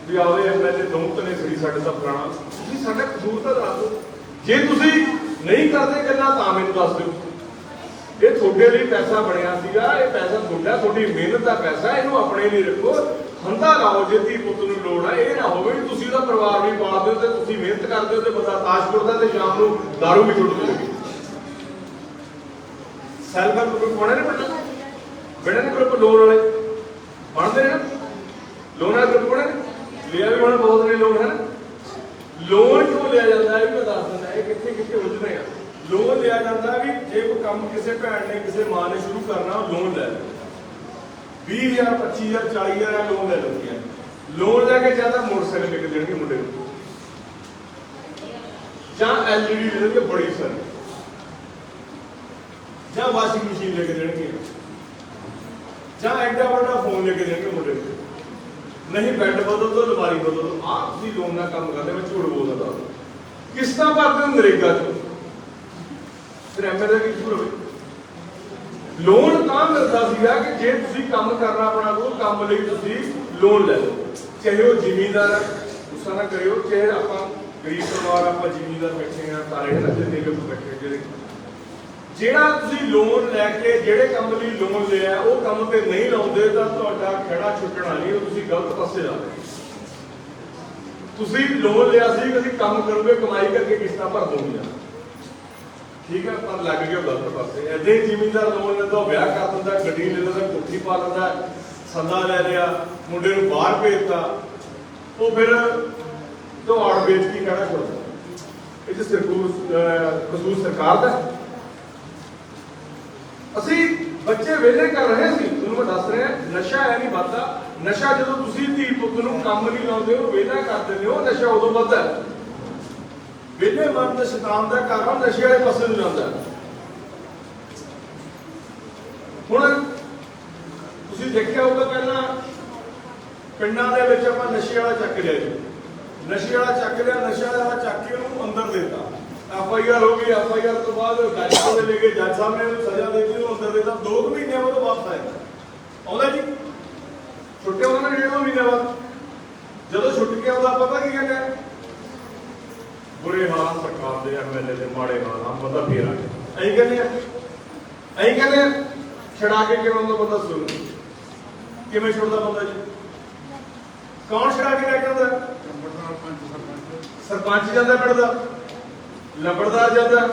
ਵੀ ਆਵੇ ਐਮਐਲਏ ਦੋ ਤਨੇ ਸਰੀ ਸਾਡੇ ਦਾ ਪੁਰਾਣਾ ਤੁਸੀਂ ਸਾਡਾ ਕਸੂਰ ਤਾਂ ਦੱਸ ਦਿਓ। ਜੇ ਤੁਸੀਂ ਨਹੀਂ ਕਰਦੇ ਗੱਲਾਂ ਤਾਂ ਮੈਨੂੰ ਦੱਸ ਦਿਓ। ਇਹ ਤੁਹਾਡੇ ਲਈ ਪੈਸਾ ਬਣਿਆ ਸੀਗਾ, ਇਹ ਪੈਸਾ ਤੁਹਾਡਾ, ਤੁਹਾਡੀ ਮਿਹਨਤ ਦਾ ਪੈਸਾ, ਇਹਨੂੰ ਆਪਣੇ ਲਈ ਰੱਖੋ। ਹੰਦਾ ਲਾਓ ਜੇ ਧੀ ਪੁੱਤ ਨੂੰ ਲੋੜ ਹੈ ਇਹ ਨਾ ਹੋਵੇ ਵੀ ਤੁਸੀਂ ਉਹਦਾ ਪਰਿਵਾਰ ਵੀ ਪਾਲਦੇ ਹੋ ਤੇ ਤੁਸੀਂ ਮਿਹਨਤ ਕਰਦੇ ਹੋ ਤੇ ਬੰਦਾ ਤਾਸ਼ ਕਰਦਾ ਤੇ ਸ਼ਾਮ ਨੂੰ ਦਾਰੂ ਵੀ ਛੁੱਟ ਦਿੰਦੇ ਸੈਲਫ ਹੈਲਪ ਗਰੁੱਪ ਬਣੇ ਨੇ ਬਣੇ ਬਣੇ ਨੇ ਗਰੁੱਪ ਲੋਨ ਵਾਲੇ? ਬਣਦੇ ਨੇ ਨਾ? ਲੋਨ ਵਾਲੇ ਗਰੁੱਪ ਬਣੇ ਨੇ? ਲਿਆ ਵੀ ਬਣੇ ਬਹੁਤ ਨੇ ਲੋਨ ਹੈ ਲੋਨ ਕਿਉਂ ਲਿਆ ਜਾਂਦਾ ਹੈ ਇਹ ਮੈਂ ਦੱਸ ਦਿੰਦਾ, ਇਹ ਕਿੱਥੇ ਕਿੱਥੇ ਉਲਝਦੇ ਆ। ਲੋਨ ਲਿਆ ਜਾਂਦਾ ਵੀ ਜੇ ਕੋਈ ਕੰਮ ਕਿਸੇ ਭੈਣ ਨੇ ਕਿਸੇ ਮਾਂ ਨੇ ਸ਼ੁਰੂ ਕਰਨਾ ਲੋਨ ਲੈ ਲਓ। 20000 25000 40000 ਦਾ ਲੋਨ ਲੈ ਲੈਂਦੀਆਂ ਲੋਨ ਲੈ ਕੇ ਜਾਂਦਾ ਮੋਟਰਸਾਈਕਲ ਲੈ ਕੇ ਦੇਣਗੇ ਮੁੰਡੇ ਨੂੰ। ਜਾਂ ਐਲਈਡੀ ਲੈ ਲੈਣਗੇ ਬੜੀ ਸਾਰੀ। ਜਾਂ ਵਾਸ਼ਿੰਗ ਮਸ਼ੀਨ ਲੈ ਕੇ ਦੇਣਗੇ। ਜਾਂ ਐਡਾ ਵੱਡਾ ਫੋਨ ਲੈ ਕੇ ਦੇਣਗੇ ਮੁੰਡੇ ਨੂੰ। ਨਹੀਂ ਬੈੱਡ ਬਦਲ ਦੋ ਲਵਾਰੀ ਬਦਲ ਦੋ ਆਹ ਤੁਸੀਂ ਲੋਨ ਦਾ ਕੰਮ ਕਰਦੇ, ਮੈਂ ਝੂਠ ਬੋਲਦਾ ਤੁਹਾਨੂੰ। ਕਿਸ਼ਤਾਂ ਭਰਦੇ ਹੋ ਨਰੇਗਾ ਚ। ਫਿਰ ਐਮਐਲਏ ਕੀ ਕਸੂਰ ਹੋਵੇ? ਲੋਨ ਤਾਂ ਮਿਲਦਾ ਸੀਗਾ ਕਿ ਜੇ ਤੁਸੀਂ ਕੰਮ ਕਰਨਾ ਆਪਣਾ ਉਹ ਕੰਮ ਲਈ ਤੁਸੀਂ ਲੋਨ ਲੈ ਲਓ। ਚਾਹੇ ਉਹ ਜ਼ਿਮੀਂਦਾਰ ਗੁੱਸਾ ਨਾ ਕਰਿਓ, ਚਾਹੇ ਆਪਾਂ ਗਰੀਬ ਪਰਿਵਾਰ, ਆਪਾਂ ਜ਼ਿਮੀਂਦਾਰ ਬੈਠੇ ਆ ਤਾਰੇ ਨੱਚੇ ਦੇ ਲੋਕ ਬੈਠੇ ਜਿਹੜੇ ਜਿਹੜਾ ਤੁਸੀਂ ਲੋਨ ਲੈ ਕੇ, ਜਿਹੜੇ ਕੰਮ ਲਈ ਲੋਨ ਲਿਆ, ਉਹ ਕੰਮ ਤੇ ਨਹੀਂ ਲਾਉਂਦੇ, ਤਾਂ ਤੁਹਾਡਾ ਖੜਾ ਛੁੱਟਣਾ ਨਹੀਂ ਉਹ ਤੁਸੀਂ ਗਲਤ ਪਾਸੇ ਜਾ ਰਹੇ ਤੁਸੀਂ ਲੋਨ ਲਿਆ ਸੀ ਕਿ ਅਸੀਂ ਕੰਮ ਕਰੋਗੇ, ਕਮਾਈ ਕਰਕੇ ਕਿਸ਼ਤਾਂ ਭਰ ਦੋਗੇ ਠੀਕ ਹੈ, ਪਰ ਲੱਗ ਗਿਆ ਗਲਤ ਪਾਸੇ। ਐਡੇ ਜ਼ਿਮੀਂਦਾਰ ਲੋਨ ਲੈਂਦਾ ਵਿਆਹ ਕਰ ਦਿੰਦਾ, ਗੱਡੀ ਲੈ ਲੈਂਦਾ, ਕੋਠੀ ਪਾ ਲੈਂਦਾ ਸੰਦਾ ਲੈ ਲਿਆ, ਮੁੰਡੇ ਨੂੰ ਬਾਹਰ ਭੇਜਤਾ। ਉਹ ਫਿਰ ਦੌੜ ਵੇਚ ਕੇ ਕਹਿਣਾ ਛੋੜਦਾ ਇਹ ਤੇ ਕਸੂਰ ਸਰਕਾਰ ਦਾ ਅਸੀਂ ਬੱਚੇ ਵੇਲੇ ਕਰ ਰਹੇ ਸੀ, ਤੁਹਾਨੂੰ ਮੈਂ ਦੱਸ ਰਿਹਾ, ਨਸ਼ਾ ਹੈ ਨਹੀਂ ਵੱਧਦਾ। ਨਸ਼ਾ ਜਦੋਂ ਤੁਸੀਂ ਧੀ ਪੁੱਤ ਨੂੰ ਕੰਮ ਨਹੀਂ ਲਾਉਂਦੇ ਹੋ ਵੇਲਾ ਕਰ ਦਿੰਦੇ ਹੋ, ਨਸ਼ਾ ਉਦੋਂ ਵੱਧਦਾ ਵੇਲੇ ਮਨ ਤੇ ਸ਼ੈਤਾਨ ਦਾ ਘਰ ਆ ਨਸ਼ੇ ਵਾਲੇ ਪਾਸੇ ਨੂੰ ਜਾਂਦਾ। ਹੁਣ ਤੁਸੀਂ ਦੇਖਿਆ ਹੋਊਗਾ ਪਹਿਲਾਂ ਪਿੰਡਾਂ ਦੇ ਵਿੱਚ ਆਪਾਂ ਨਸ਼ੇ ਵਾਲਾ ਚੱਕ ਲਿਆ ਜੀ। ਨਸ਼ੇ ਵਾਲਾ ਚੱਕ ਲਿਆ, ਨਸ਼ੇ ਵਾਲਾ ਚੱਕ ਕੇ ਉਹਨੂੰ ਅੰਦਰ ਦੇਤਾ। ਐਫ ਆਈ ਆਰ ਹੋ ਗਈ, ਐਫ ਆਈ ਆਰ ਤੋਂ ਬਾਅਦ ਜੱਜ ਕੋਲ ਲੈ ਕੇ ਜੱਜ ਸਾਹਿਬ ਨੇ ਉਹਨੂੰ ਸਜ਼ਾ ਦੇ ਦਿੱਤੀ, ਉਹਨੂੰ ਅੰਦਰ ਦੇਤਾ। 2 ਮਹੀਨਿਆਂ ਬਾਅਦ ਵਾਪਸ ਆਇਆ। ਆਉਂਦਾ ਜੀ? ਛੁੱਟੇ ਉਹਨਾਂ ਨੇ ਡੇਢ ਦੋ ਮਹੀਨਿਆਂ ਬਾਅਦ। ਜਦੋਂ ਛੁੱਟ ਕੇ ਆਉਂਦਾ ਪਤਾ ਕੀ ਕਹਿੰਦਾ ਬੁਰੇ ਹਾਲ ਸਰਕਾਰ ਦੇ ਐਮਐਲਏ ਦੇ ਮਾੜੇ ਹਾਲ ਆ ਬੰਦਾ ਫੇਰ ਆ ਗਿਆ ਐਂ ਕਹਿੰਦੇ ਆ ਐਂ ਕਹਿੰਦੇ ਆ, ਛੜਾ ਕੇ ਕਿਵੇਂ ਉਹਦਾ ਬੰਦਾ ਸੁਣ ਕਿਵੇਂ ਛੁੱਟਦਾ ਬੰਦਾ ਜੀ? ਕੌਣ ਛੜਾ ਕੇ ਲੈ ਕੇ ਆਉਂਦਾ? ਸਰਪੰਚ ਜਾਂਦਾ ਪਿੰਡ ਦਾ ਲੰਬੜਦਾਰ ਜਾਂਦਾ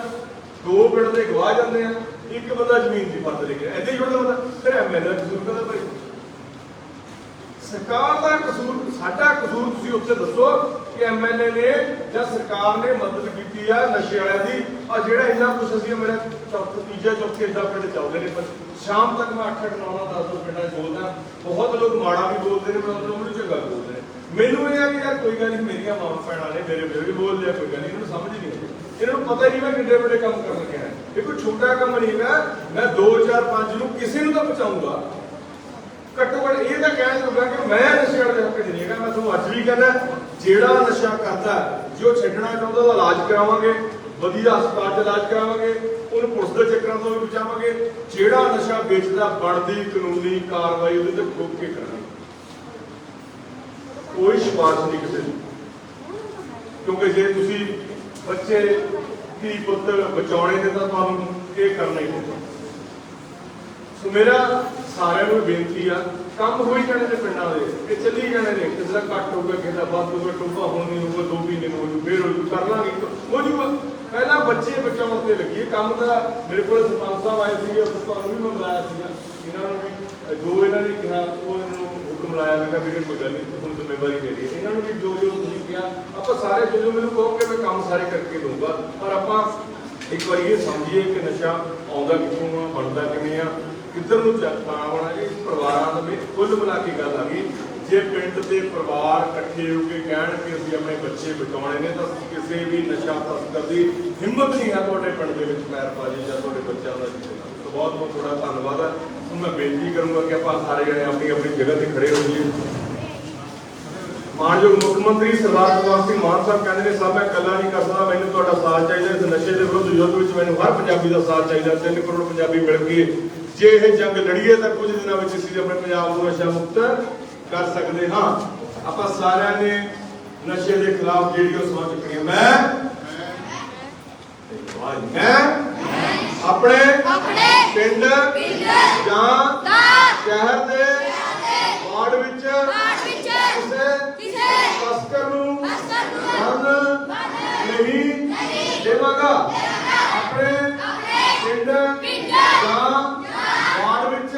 ਦੋ ਪਿੰਡ ਦੇ ਗਵਾਹ ਜਾਂਦੇ ਆ ਇੱਕ ਬੰਦਾ ਜ਼ਮੀਨ ਦੀ ਫਰਦ ਲੈ ਕੇ ਐਦਾਂ ਹੀ ਹੁੰਦਾ ਬੰਦਾ ਫਿਰ ਐਮਐਲਏ ਦਾ ਕਸੂਰ ਭਾਈ? ਸਰਕਾਰ ਦਾ ਕਸੂਰ, ਸਾਡਾ ਕਸੂਰ ਤੁਸੀਂ ਉੱਥੇ ਦੱਸੋ ਕਿ ਐਮਐਲਏ ਨੇ ਜਾਂ ਸਰਕਾਰ ਨੇ ਮਦਦ ਕੀਤੀ ਆ ਨਸ਼ੇ ਵਾਲਿਆਂ ਦੀ। ਆ ਜਿਹੜਾ ਇੰਨਾ ਕੁਛ ਅਸੀਂ ਮੇਰੇ ਚੌਥਾ ਤੀਜਾ ਚੌਥੇ ਇਦਾਂ ਪਿੰਡ ਚੱਲਦੇ ਨੇ। ਪਰ ਸ਼ਾਮ ਤੱਕ ਮੈਂ 8 8 9 10 10 ਪਿੰਡਾਂ 'ਚ ਬੋਲਦਾ। ਬਹੁਤ ਲੋਕ ਮਾੜਾ ਵੀ ਬੋਲਦੇ ਨੇ, ਮੈਂ ਉਹਨਾਂ ਨੂੰ ਚੰਗਾ ਬੋਲਦੇ ਨੇ ਮੈਨੂੰ ਇਹ ਆ ਕਿ ਯਾਰ ਕੋਈ ਗੱਲ ਨਹੀਂ ਮੇਰੀਆਂ ਮਾਂ ਭੈਣਾਂ ਨੇ ਮੇਰੇ ਮੇਰੇ ਵੀ ਬੋਲਦੇ ਆ ਕੋਈ ਗੱਲ ਨਹੀਂ ਇਹਨਾਂ ਨੂੰ ਸਮਝ ਨਹੀਂ ਆਉਂਦੀ। ਇਹਨਾਂ ਨੂੰ ਪਤਾ ਹੀ ਨਹੀਂ ਮੈਂ ਕਿੰਨੇ ਵੱਡੇ ਕੰਮ ਕਰਨ ਲੱਗਿਆ। ਇਹ ਕੋਈ ਛੋਟਾ ਕੰਮ ਨਹੀਂ ਹੈਗਾ। ਮੈਂ 2 4 5 ਨੂੰ ਕਿਸੇ ਨੂੰ ਤਾਂ ਬਚਾਉਂਗਾ ਘੱਟੋ ਘੱਟ ਇਹ ਤਾਂ ਕਹਿਣ ਲੱਗਾ ਕਿ ਮੈਂ ਨਸ਼ੇ ਵਾਲੇ ਦੇ ਹੱਕ ਨਹੀਂ ਹੈਗਾ ਮੈਂ ਤੁਹਾਨੂੰ ਅੱਜ ਵੀ ਕਹਿੰਦਾ ਜਿਹੜਾ ਨਸ਼ਾ ਕਰਦਾ ਹੈ, ਜੋ ਛੱਡਣਾ ਚਾਹੁੰਦਾ ਉਹਦਾ ਇਲਾਜ ਕਰਾਵਾਂਗੇ ਵਧੀਆ ਹਸਪਤਾਲ 'ਚ ਇਲਾਜ ਕਰਾਵਾਂਗੇ ਉਹਨੂੰ ਪੁਲਿਸ ਦੇ ਚੱਕਰਾਂ ਤੋਂ ਵੀ ਬਚਾਵਾਂਗੇ ਜਿਹੜਾ ਨਸ਼ਾ ਵੇਚਦਾ ਬਣਦੀ ਕਾਨੂੰਨੀ ਕਾਰਵਾਈ ਉਹਦੇ ਤੇ ਠੋਕ ਕੇ ਕਰਾਂਗੇ। ਕੋਈ ਸਿਫਾਰਿਸ਼ ਨਹੀਂ ਕਿਸੇ ਦੀ। ਕਿਉਂਕਿ ਜੇ ਤੁਸੀਂ ਬੱਚੇ ਦੀ ਪੁੱਤ ਬਚਾਉਣੇ ਨੇ ਤਾਂ ਤੁਹਾਨੂੰ ਇਹ ਕਰਨਾ ਹੀ ਹੋਊਗਾ ਸੋ ਮੇਰਾ ਸਾਰਿਆਂ ਨੂੰ ਬੇਨਤੀ ਆ, ਕੰਮ ਹੋਈ ਜਾਣੇ ਨੇ ਪਿੰਡਾਂ ਦੇ, ਇਹ ਚੱਲੀ ਜਾਣੇ ਨੇ। ਕਿਸੇ ਦਾ ਘੱਟ ਹੋਊਗਾ ਕਿਸੇ ਦਾ ਵੱਧ ਹੋਊਗਾ ਟੋਪਾ ਹੁਣ ਨਹੀਂ ਹੋਊਗਾ, ਦੋ ਮਹੀਨੇ ਨੂੰ ਹੋਊ ਫੇਰ ਹੋਊ ਕਰ ਲਾਂਗੇ ਹੋ ਜੂਗਾ ਪਹਿਲਾਂ ਬੱਚੇ ਬਚਾਉਣ ਤੇ ਲੱਗੀ। ਕੰਮ ਦਾ ਮੇਰੇ ਕੋਲ ਸਰਪੰਚ ਸਾਹਿਬ ਆਏ ਸੀਗੇ ਉਸ ਤੁਹਾਨੂੰ ਵੀ ਮੈਂ ਸੀਗਾ। ਇਹਨਾਂ ਨੂੰ ਵੀ ਜੋ ਇਹਨਾਂ ਨੇ ਕਿਹਾ, ਉਹ ਇਹਨਾਂ ਨੂੰ ਹੁਕਮ ਲਾਇਆ। ਮੈਂ ਕਿਹਾ, ਵੀਰੇ, ਕੋਈ ਗੱਲ ਨਹੀਂ, ਹੁਣ ਜ਼ਿੰਮੇਵਾਰੀ ਮੇਰੀ ਹੈ ਇਹਨਾਂ ਨੂੰ ਵੀ ਜੋ ਜੋ ਤੁਸੀਂ ਕਿਹਾ, ਆਪਾਂ ਸਾਰੇ ਜੋ ਜੋ ਮੈਨੂੰ ਕਹੋਗੇ, ਮੈਂ ਕੰਮ ਸਾਰੇ ਕਰਕੇ ਦਊਂਗਾ। ਪਰ ਆਪਾਂ ਇੱਕ ਵਾਰੀ ਇਹ ਸਮਝੀਏ ਕਿ ਨਸ਼ਾ ਆਉਂਦਾ ਕਿੱਥੋਂ ਆ, ਬਣਦਾ ਕਿਵੇਂ ਆ ਕਿੱਧਰ ਨੂੰ ਚੱਲਦਾ ਹੋਣਾ ਇਹ ਪਰਿਵਾਰਾਂ ਦੇ ਕੁੱਲ ਮਿਲਾ ਕੇ ਗੱਲ ਆ ਗਈ। ਜੇ ਪਿੰਡ ਦੇ ਪਰਿਵਾਰ ਇਕੱਠੇ ਹੋ ਕੇ ਕਹਿਣ ਕਿ ਅਸੀਂ ਆਪਣੇ ਬੱਚੇ ਬਚਾਉਣੇ ਨੇ, ਤਾਂ ਕਿਸੇ ਵੀ ਨਸ਼ਾ ਤਸਕਰ ਦੀ ਹਿੰਮਤ ਨਹੀਂ ਹੈ ਤੁਹਾਡੇ ਪਿੰਡ ਦੇ ਵਿੱਚ ਪੈਰ ਜਾਂ ਤੁਹਾਡੇ ਬੱਚਿਆਂ ਦਾ ਤਾਂ ਬਹੁਤ ਬਹੁਤ ਤੁਹਾਡਾ ਧੰਨਵਾਦ ਹੈ ਮੈਂ ਬੇਨਤੀ ਕਰੂੰਗਾ ਕਿ ਆਪਾਂ ਸਾਰੇ ਜਣੇ ਆਪਣੀ ਆਪਣੀ ਜਗ੍ਹਾ ਤੇ ਖੜੇ ਹੋ ਜਾਈਏ। ਮਾਨਯੋਗ ਮੁੱਖ ਮੰਤਰੀ ਸਰਦਾਰ ਭਗਵੰਤ ਸਿੰਘ ਮਾਨ ਸਾਹਿਬ ਕਹਿੰਦੇ ਨੇ, ਸਭ ਮੈਂ ਇਕੱਲਾ ਨਹੀਂ ਕਰਦਾ ਮੈਨੂੰ ਤੁਹਾਡਾ ਸਾਥ ਚਾਹੀਦਾ। ਇਸ ਨਸ਼ੇ ਦੇ ਵਿਰੁੱਧ ਯੁੱਧ ਵਿੱਚ ਮੈਨੂੰ ਹਰ ਪੰਜਾਬੀ ਦਾ ਸਾਥ ਚਾਹੀਦਾ। 3 ਕਰੋੜ ਪੰਜਾਬੀ ਮਿਲ ਕੇ ਜੇ ਇਹ ਜੰਗ ਲੜੀਏ ਤਾਂ ਕੁਝ ਦਿਨਾਂ ਵਿੱਚ ਅਸੀਂ ਆਪਣੇ ਪੰਜਾਬ ਨੂੰ ਨਸ਼ਾ ਮੁਕਤ ਕਰ ਸਕਦੇ ਹਾਂ। ਆਪਾਂ ਸਾਰਿਆਂ ਨੇ ਨਸ਼ੇ ਦੇ ਖਿਲਾਫ ਜਿਹੜੀ ਉਹ ਸੋਚ ਚੁੱਕੀ ਹੈ। ਮੈਂ ਮੈਂ ਆਪਣੇ ਆਪਣੇ ਪਿੰਡ ਪਿੰਡ ਜਾਂ ਸ਼ਹਿਰ ਦੇ ਵਾਰਡ ਵਿੱਚ ਬਾੜ ਵਿੱਚ ਕਿਸੇ ਕਿਸੇ ਤਸਕਰ ਨੂੰ ਅਸਰ ਨੂੰ ਨਹੀਂ ਦੇਵਾਂਗਾ। ਆਪਣੇ ਪਿੰਡ ਪਿੰਡ ਜਾਂ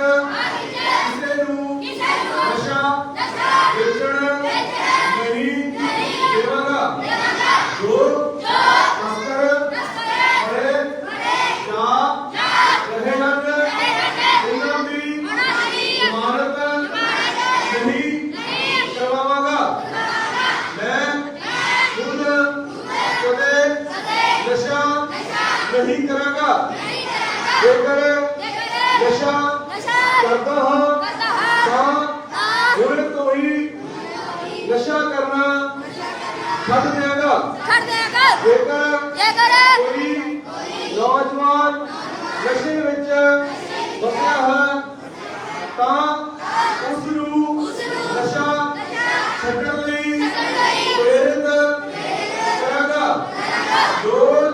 ਵਾਰਡ ਵਿੱਚ ਕਿਸੇ ਨੂੰ ਕਿਸੇ ਨੂੰ ਨਸ਼ਾ ਨਸ਼ਾ ਵੇਚਣ ਨਹੀਂ ਦੇਵਾਂਗਾ ਜੋ ਤਸਕਰ ਬੜੇ ਜਾਂ ਰਹੇ ਹਨ ਉਹਨਾਂ ਦੀ ਜ਼ਮਾਨਤ ਨਹੀਂ ਕਰਵਾਵਾਂਗਾ ਮੈਂ ਖੁਦ ਕਦੇ ਨਸ਼ਾ ਨਹੀਂ ਕਰਾਂਗਾ ਜੇਕਰ ਨਸ਼ਾ ਕਰਦਾ ਹਾਂ ਤਾਂ ਹੁਣ ਤੋਂ ਹੀ ਨਸ਼ਾ ਕਰਨਾ ਛੱਡ ਦਿਆਂਗਾ। ਜੇਕਰ ਕੋਈ ਨੌਜਵਾਨ ਨਸ਼ੇ ਵਿੱਚ ਫਸਿਆ ਹੈ ਤਾਂ ਉਸ ਨੂੰ ਨਸ਼ਾ ਛੱਡਣ ਲਈ ਪ੍ਰੇਰਿਤ ਕਰਾਂਗਾ। ਰੋਜ਼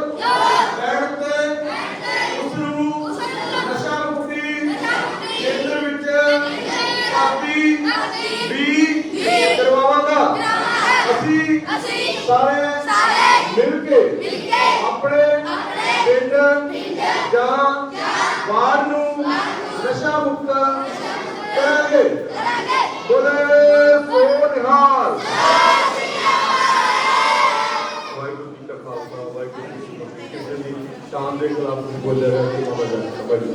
ਅਸੀਂ ਸਾਰੇ ਮਿਲ ਕੇ ਆਪਣੇ ਪਿੰਡ ਜਾਂ ਵਾਰ ਨੂੰ ਨਸ਼ਾ ਮੁਕਤ ਕਰਾਂਗੇ। ਬੋਲੇ ਸੋ ਨਿਹਾਲ ਵਾਹਿਗੁਰੂ ਜੀ ਕਾ ਖਾਲਸਾ, ਵਾਹਿਗੁਰੂ ਜੀ ਕੀ ਫਤਿਹ। ਸ਼ਾਨ ਦੇ ਖਿਲਾਫ ਬੋਲਿਆ ਰਿਹਾ ਕਿ ਬਾਬਾ ਜੀ